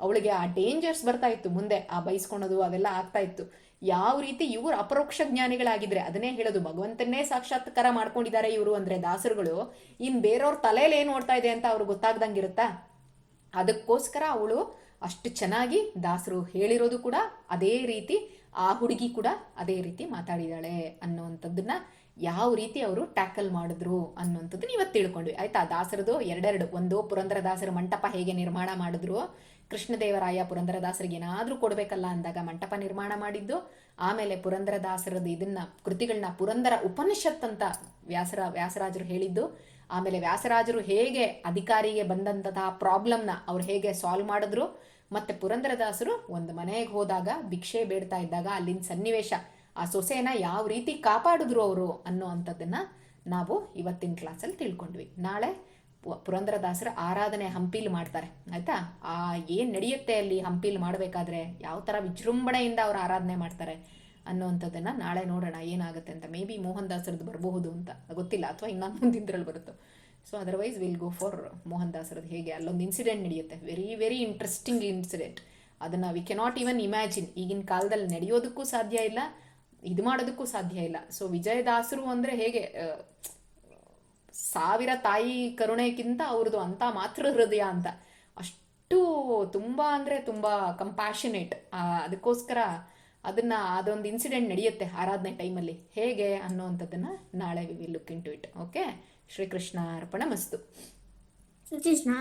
ಅವಳಿಗೆ ಆ ಡೇಂಜರ್ಸ್ ಬರ್ತಾ ಇತ್ತು ಮುಂದೆ, ಆ ಬೈಸ್ಕೊಳೋದು ಅವೆಲ್ಲ ಆಗ್ತಾ ಇತ್ತು. ಯಾವ ರೀತಿ ಇವರು ಅಪರೋಕ್ಷ ಜ್ಞಾನಿಗಳಾಗಿದ್ರೆ, ಅದನ್ನೇ ಹೇಳೋದು, ಭಗವಂತನ್ನೇ ಸಾಕ್ಷಾತ್ಕಾರ ಮಾಡ್ಕೊಂಡಿದ್ದಾರೆ ಇವರು ಅಂದ್ರೆ ದಾಸರುಗಳು, ಇನ್ ಬೇರೆಯವ್ರ ತಲೆಯಲ್ಲಿ ಏನು ನೋಡ್ತಾ ಇದೆ ಅಂತ ಗೊತ್ತಾಗ್ದಂಗೆ ಗೊತ್ತಾಗ್ದಂಗಿರುತ್ತಾ? ಅದಕ್ಕೋಸ್ಕರ ಅವಳು ಅಷ್ಟು ಚೆನ್ನಾಗಿ ದಾಸರು ಹೇಳಿರೋದು ಕೂಡ ಅದೇ ರೀತಿ, ಆ ಹುಡುಗಿ ಕೂಡ ಅದೇ ರೀತಿ ಮಾತಾಡಿದಾಳೆ ಅನ್ನುವಂಥದ್ದನ್ನ ಯಾವ ರೀತಿ ಅವರು ಟ್ಯಾಕಲ್ ಮಾಡಿದ್ರು ಅನ್ನುವಂಥದ್ದು ಇವತ್ತು ತಿಳ್ಕೊಂಡ್ವಿ. ಆಯ್ತಾ? ದಾಸರದು ಎರಡೆರಡು, ಒಂದು ಪುರಂದರ ದಾಸರ ಮಂಟಪ ಹೇಗೆ ನಿರ್ಮಾಣ ಮಾಡಿದ್ರು? ಕೃಷ್ಣದೇವರಾಯ ಪುರಂದರದಾಸರಿಗೆ ಏನಾದರೂ ಕೊಡಬೇಕಲ್ಲ ಅಂದಾಗ ಮಂಟಪ ನಿರ್ಮಾಣ ಮಾಡಿದ್ದು, ಆಮೇಲೆ ಪುರಂದರದಾಸರದ್ದು ಇದನ್ನ, ಕೃತಿಗಳನ್ನ ಪುರಂದರ ಉಪನಿಷತ್ ಅಂತ ವ್ಯಾಸರ, ವ್ಯಾಸರಾಜರು ಹೇಳಿದ್ದು, ಆಮೇಲೆ ವ್ಯಾಸರಾಜರು ಹೇಗೆ ಅಧಿಕಾರಿಗೆ ಬಂದಂತಹ ಪ್ರಾಬ್ಲಮ್ನ ಅವ್ರು ಹೇಗೆ ಸಾಲ್ವ್ ಮಾಡಿದ್ರು, ಮತ್ತೆ ಪುರಂದರದಾಸರು ಒಂದು ಮನೆಗೆ ಹೋದಾಗ, ಭಿಕ್ಷೆ ಬೇಡ್ತಾ ಇದ್ದಾಗ ಅಲ್ಲಿನ ಸನ್ನಿವೇಶ ಆ ಸೊಸೆನ ಯಾವ ರೀತಿ ಕಾಪಾಡಿದ್ರು ಅವರು ಅನ್ನೋ ಅಂಥದ್ದನ್ನ ನಾವು ಇವತ್ತಿನ ಕ್ಲಾಸಲ್ಲಿ ತಿಳ್ಕೊಂಡ್ವಿ. ನಾಳೆ ಪುರಂದರದಾಸರ ಆರಾಧನೆ ಹಂಪಿಲಿ ಮಾಡ್ತಾರೆ, ಆಯ್ತಾ? ಆ ಏನು ನಡೆಯುತ್ತೆ ಅಲ್ಲಿ ಹಂಪಿಲಿ ಮಾಡಬೇಕಾದ್ರೆ? ಯಾವ ಥರ ವಿಜೃಂಭಣೆಯಿಂದ ಅವರು ಆರಾಧನೆ ಮಾಡ್ತಾರೆ ಅನ್ನೋವಂಥದ್ದನ್ನು ನಾಳೆ ನೋಡೋಣ, ಏನಾಗುತ್ತೆ ಅಂತ. ಮೇ ಬಿ ಮೋಹನ್ ದಾಸರದ್ದು ಬರಬಹುದು ಅಂತ. ಗೊತ್ತಿಲ್ಲ, ಅಥವಾ ಇನ್ನೊಂದು ಮುಂದಿದ್ರಲ್ಲಿ ಬರುತ್ತೋ. So otherwise will go for Mohan ದಾಸರದ್ದು ಹೇಗೆ? ಅಲ್ಲೊಂದು ಇನ್ಸಿಡೆಂಟ್ ನಡೆಯುತ್ತೆ. ವೆರಿ ವೆರಿ ಇಂಟ್ರೆಸ್ಟಿಂಗ್ ಇನ್ಸಿಡೆಂಟ್ ಅದನ್ನು ವಿ ಕೆನಾಟ್ ಈವನ್ ಇಮ್ಯಾಜಿನ್ ಈಗಿನ ಕಾಲದಲ್ಲಿ ನಡೆಯೋದಕ್ಕೂ ಸಾಧ್ಯ ಇಲ್ಲ. ಇದು ಮಾಡೋದಕ್ಕೂ ಸಾಧ್ಯ ಇಲ್ಲ. ಸೊ ವಿಜಯದಾಸರು ಅಂದರೆ ಹೇಗೆ ಸಾವಿರ ತಾಯಿ ಕರುಣೆಗಿಂತ ಅವ್ರದ್ದು ಅಂತ ಮಾತೃ ಹೃದಯ ಅಂತ. ಅಷ್ಟು ತುಂಬ ಅಂದರೆ ತುಂಬ ಕಂಪ್ಯಾಷನೇಟ್ ಅದಕ್ಕೋಸ್ಕರ ಅದನ್ನ, ಅದೊಂದು ಇನ್ಸಿಡೆಂಟ್ ನಡೆಯುತ್ತೆ ಆರಾಧನೆ ಟೈಮಲ್ಲಿ ಹೇಗೆ ಅನ್ನೋವಂಥದ್ದನ್ನ ನಾಳೆ we will look into it okay Shrikrishna Arpana ಮಸ್ತು. ಶ್ರೀಕೃಷ್ಣ